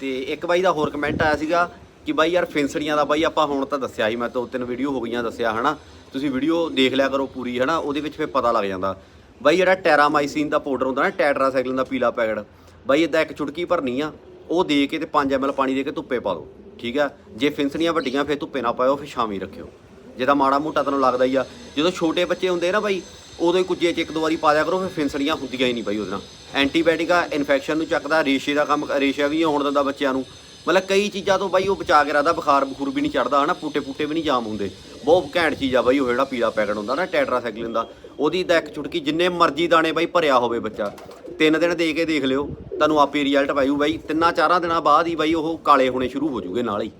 ਤੇ ਇੱਕ ਬਾਈ ਦਾ ਹੋਰ ਕਮੈਂਟ ਆਇਆ ਸੀਗਾ ਕਿ ਬਾਈ ਯਾਰ ਫਿੰਸੜੀਆਂ ਦਾ ਬਾਈ ਆਪਾਂ ਹੁਣ ਤਾਂ ਦੱਸਿਆ ਹੀ ਮੈਂ ਦੋ ਤਿੰਨ ਵੀਡੀਓ ਹੋ ਗਈਆਂ ਦੱਸਿਆ, ਹਨਾ? ਤੁਸੀਂ ਵੀਡੀਓ ਦੇਖ ਲਿਆ ਕਰੋ ਪੂਰੀ, ਹਨਾ? ਉਹਦੇ ਵਿੱਚ ਫਿਰ ਪਤਾ ਲੱਗ ਜਾਂਦਾ। ਬਾਈ ਜਿਹੜਾ ਟੈਰਾਮਾਈਸਿਨ ਦਾ ਪਾਊਡਰ ਹੁੰਦਾ ਨਾ, ਟੈਟਰਾਸਾਈਕਲਿਨ ਦਾ ਪੀਲਾ ਪੈਕਟ, ਬਾਈ ਇਦਾਂ ਇੱਕ ਚੁਟਕੀ ਭਰਨੀ ਆ, ਉਹ ਦੇ ਕੇ ਤੇ 5 ml ਪਾਣੀ ਦੇ ਕੇ ਧੁੱਪੇ ਪਾ ਦਿਓ ਠੀਕ ਆ? ਜੇ ਫਿੰਸੜੀਆਂ ਵੱਡੀਆਂ, ਫਿਰ ਧੁੱਪੇ ਨਾ ਪਾਇਓ, ਫਿਰ ਸ਼ਾਮੀ ਰੱਖਿਓ। ਜਿਹਦਾ ਮਾੜਾ ਮੋਟਾ ਤੁਹਾਨੂੰ ਲੱਗਦਾ ਹੀ ਆ, ਜਦੋਂ ਛੋਟੇ ਬੱਚੇ ਹੁੰਦੇ ਨਾ ਬਾਈ, ਉਦੋਂ ਹੀ ਕੁੱਜੇ ਚ ਇੱਕ ਦੋ ਵਾਰੀ ਪਾ ਦਿਆ ਕਰੋ, ਫਿਰ ਫਿੰਸੜੀਆਂ ਹੁੰਦੀਆਂ ਹੀ ਨਹੀਂ ਬਾਈ ਉਹਦੇ ਨਾਲ। ਐਂਟੀਬਾਇਓਟਿਕ ਆ, ਇਨਫੈਕਸ਼ਨ ਨੂੰ ਚੱਕਦਾ, ਰੇਸ਼ੇ ਦਾ ਕੰਮ, ਰੇਸ਼ਾ ਵੀ ਨਹੀਂ ਹੋਣ ਦਿੰਦਾ ਬੱਚਿਆਂ ਨੂੰ। ਮਤਲਬ ਕਈ ਚੀਜ਼ਾਂ ਤੋਂ ਬਾਈ ਉਹ ਬਚਾ ਕੇ ਰੱਖਦਾ, ਬੁਖਾਰ ਬਖੂਰ ਵੀ ਨਹੀਂ ਚੜਦਾ ਹਨਾ, ਪੂਟੇ ਪੂਟੇ ਵੀ ਨਹੀਂ ਜਾਮ ਹੁੰਦੇ। ਬਹੁਤ ਘੈਂਟ ਚੀਜ਼ ਆ ਬਾਈ ਉਹ, ਜਿਹੜਾ ਪੀਲਾ ਪੈਕਟ ਹੁੰਦਾ ਨਾ, ਟੈਟਰਾਸਾਈਕਲਿਨ ਦਾ। ਉਹਦੀ ਤਾਂ ਇੱਕ ਚੁਟਕੀ ਜਿੰਨੇ ਮਰਜ਼ੀ ਦਾਣੇ ਬਾਈ ਭਰਿਆ ਹੋਵੇ ਬੱਚਾ। ਤਿੰਨ ਦਿਨ ਦੇ ਕੇ ਦੇਖ ਲਿਓ, ਤੁਹਾਨੂੰ ਆਪੇ ਰਿਜ਼ਲਟ ਪਾਇਓ ਬਾਈ। ਤਿੰਨਾਂ ਚਾਰਾਂ ਦਿਨਾਂ ਬਾਅਦ ਹੀ ਬਾਈ ਉਹ ਕਾਲੇ ਹੋਣੇ ਸ਼ੁਰੂ ਹੋ ਜੂਗੇ ਨਾਲ ਹੀ।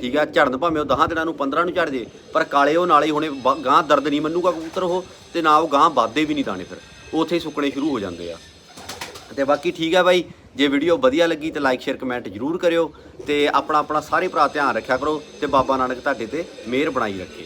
ਠੀਕ ਆ, ਝੜਨ ਭਾਵੇਂ ਉਹ 10 ਦਿਨਾਂ ਨੂੰ 15 ਨੂੰ ਝੜ ਜੇ, ਪਰ ਕਾਲੇ ਉਹ ਨਾਲੇ ਹੀ ਹੋਣੇ, ਬ- ਗਾਂ ਦਰਦ ਨਹੀਂ ਮੰਨੂਗਾ ਕਬੂਤਰ ਉਹ, ਤੇ ਨਾ ਉਹ ਗਾਂ ਵੱਧਦੇ ਵੀ ਨਹੀਂ ਦਾਣੇ ਫਿਰ। ਉੱਥੇ ਹੀ ਸੁੱਕਣੇ ਸ਼ੁਰੂ ਹੋ ਜਾਂਦੇ ਆ। ਤੇ ਬਾਕੀ ਠੀਕ ਆ ਬਾਈ ਜੇ ਵੀਡੀਓ ਵਧੀਆ ਲੱਗੀ ਤੇ ਲਾਈਕ ਸ਼ੇਅਰ ਕਮੈਂਟ ਜਰੂਰ ਕਰਿਓ ਤੇ ਆਪਣਾ ਆਪਣਾ ਸਾਰੇ ਭਰਾ ਧਿਆਨ ਰੱਖਿਆ ਕਰੋ ਤੇ ਬਾਬਾ ਨਾਨਕ ਤੁਹਾਡੇ ਤੇ ਮਿਹਰ ਬਣਾਈ ਰੱਖੇ।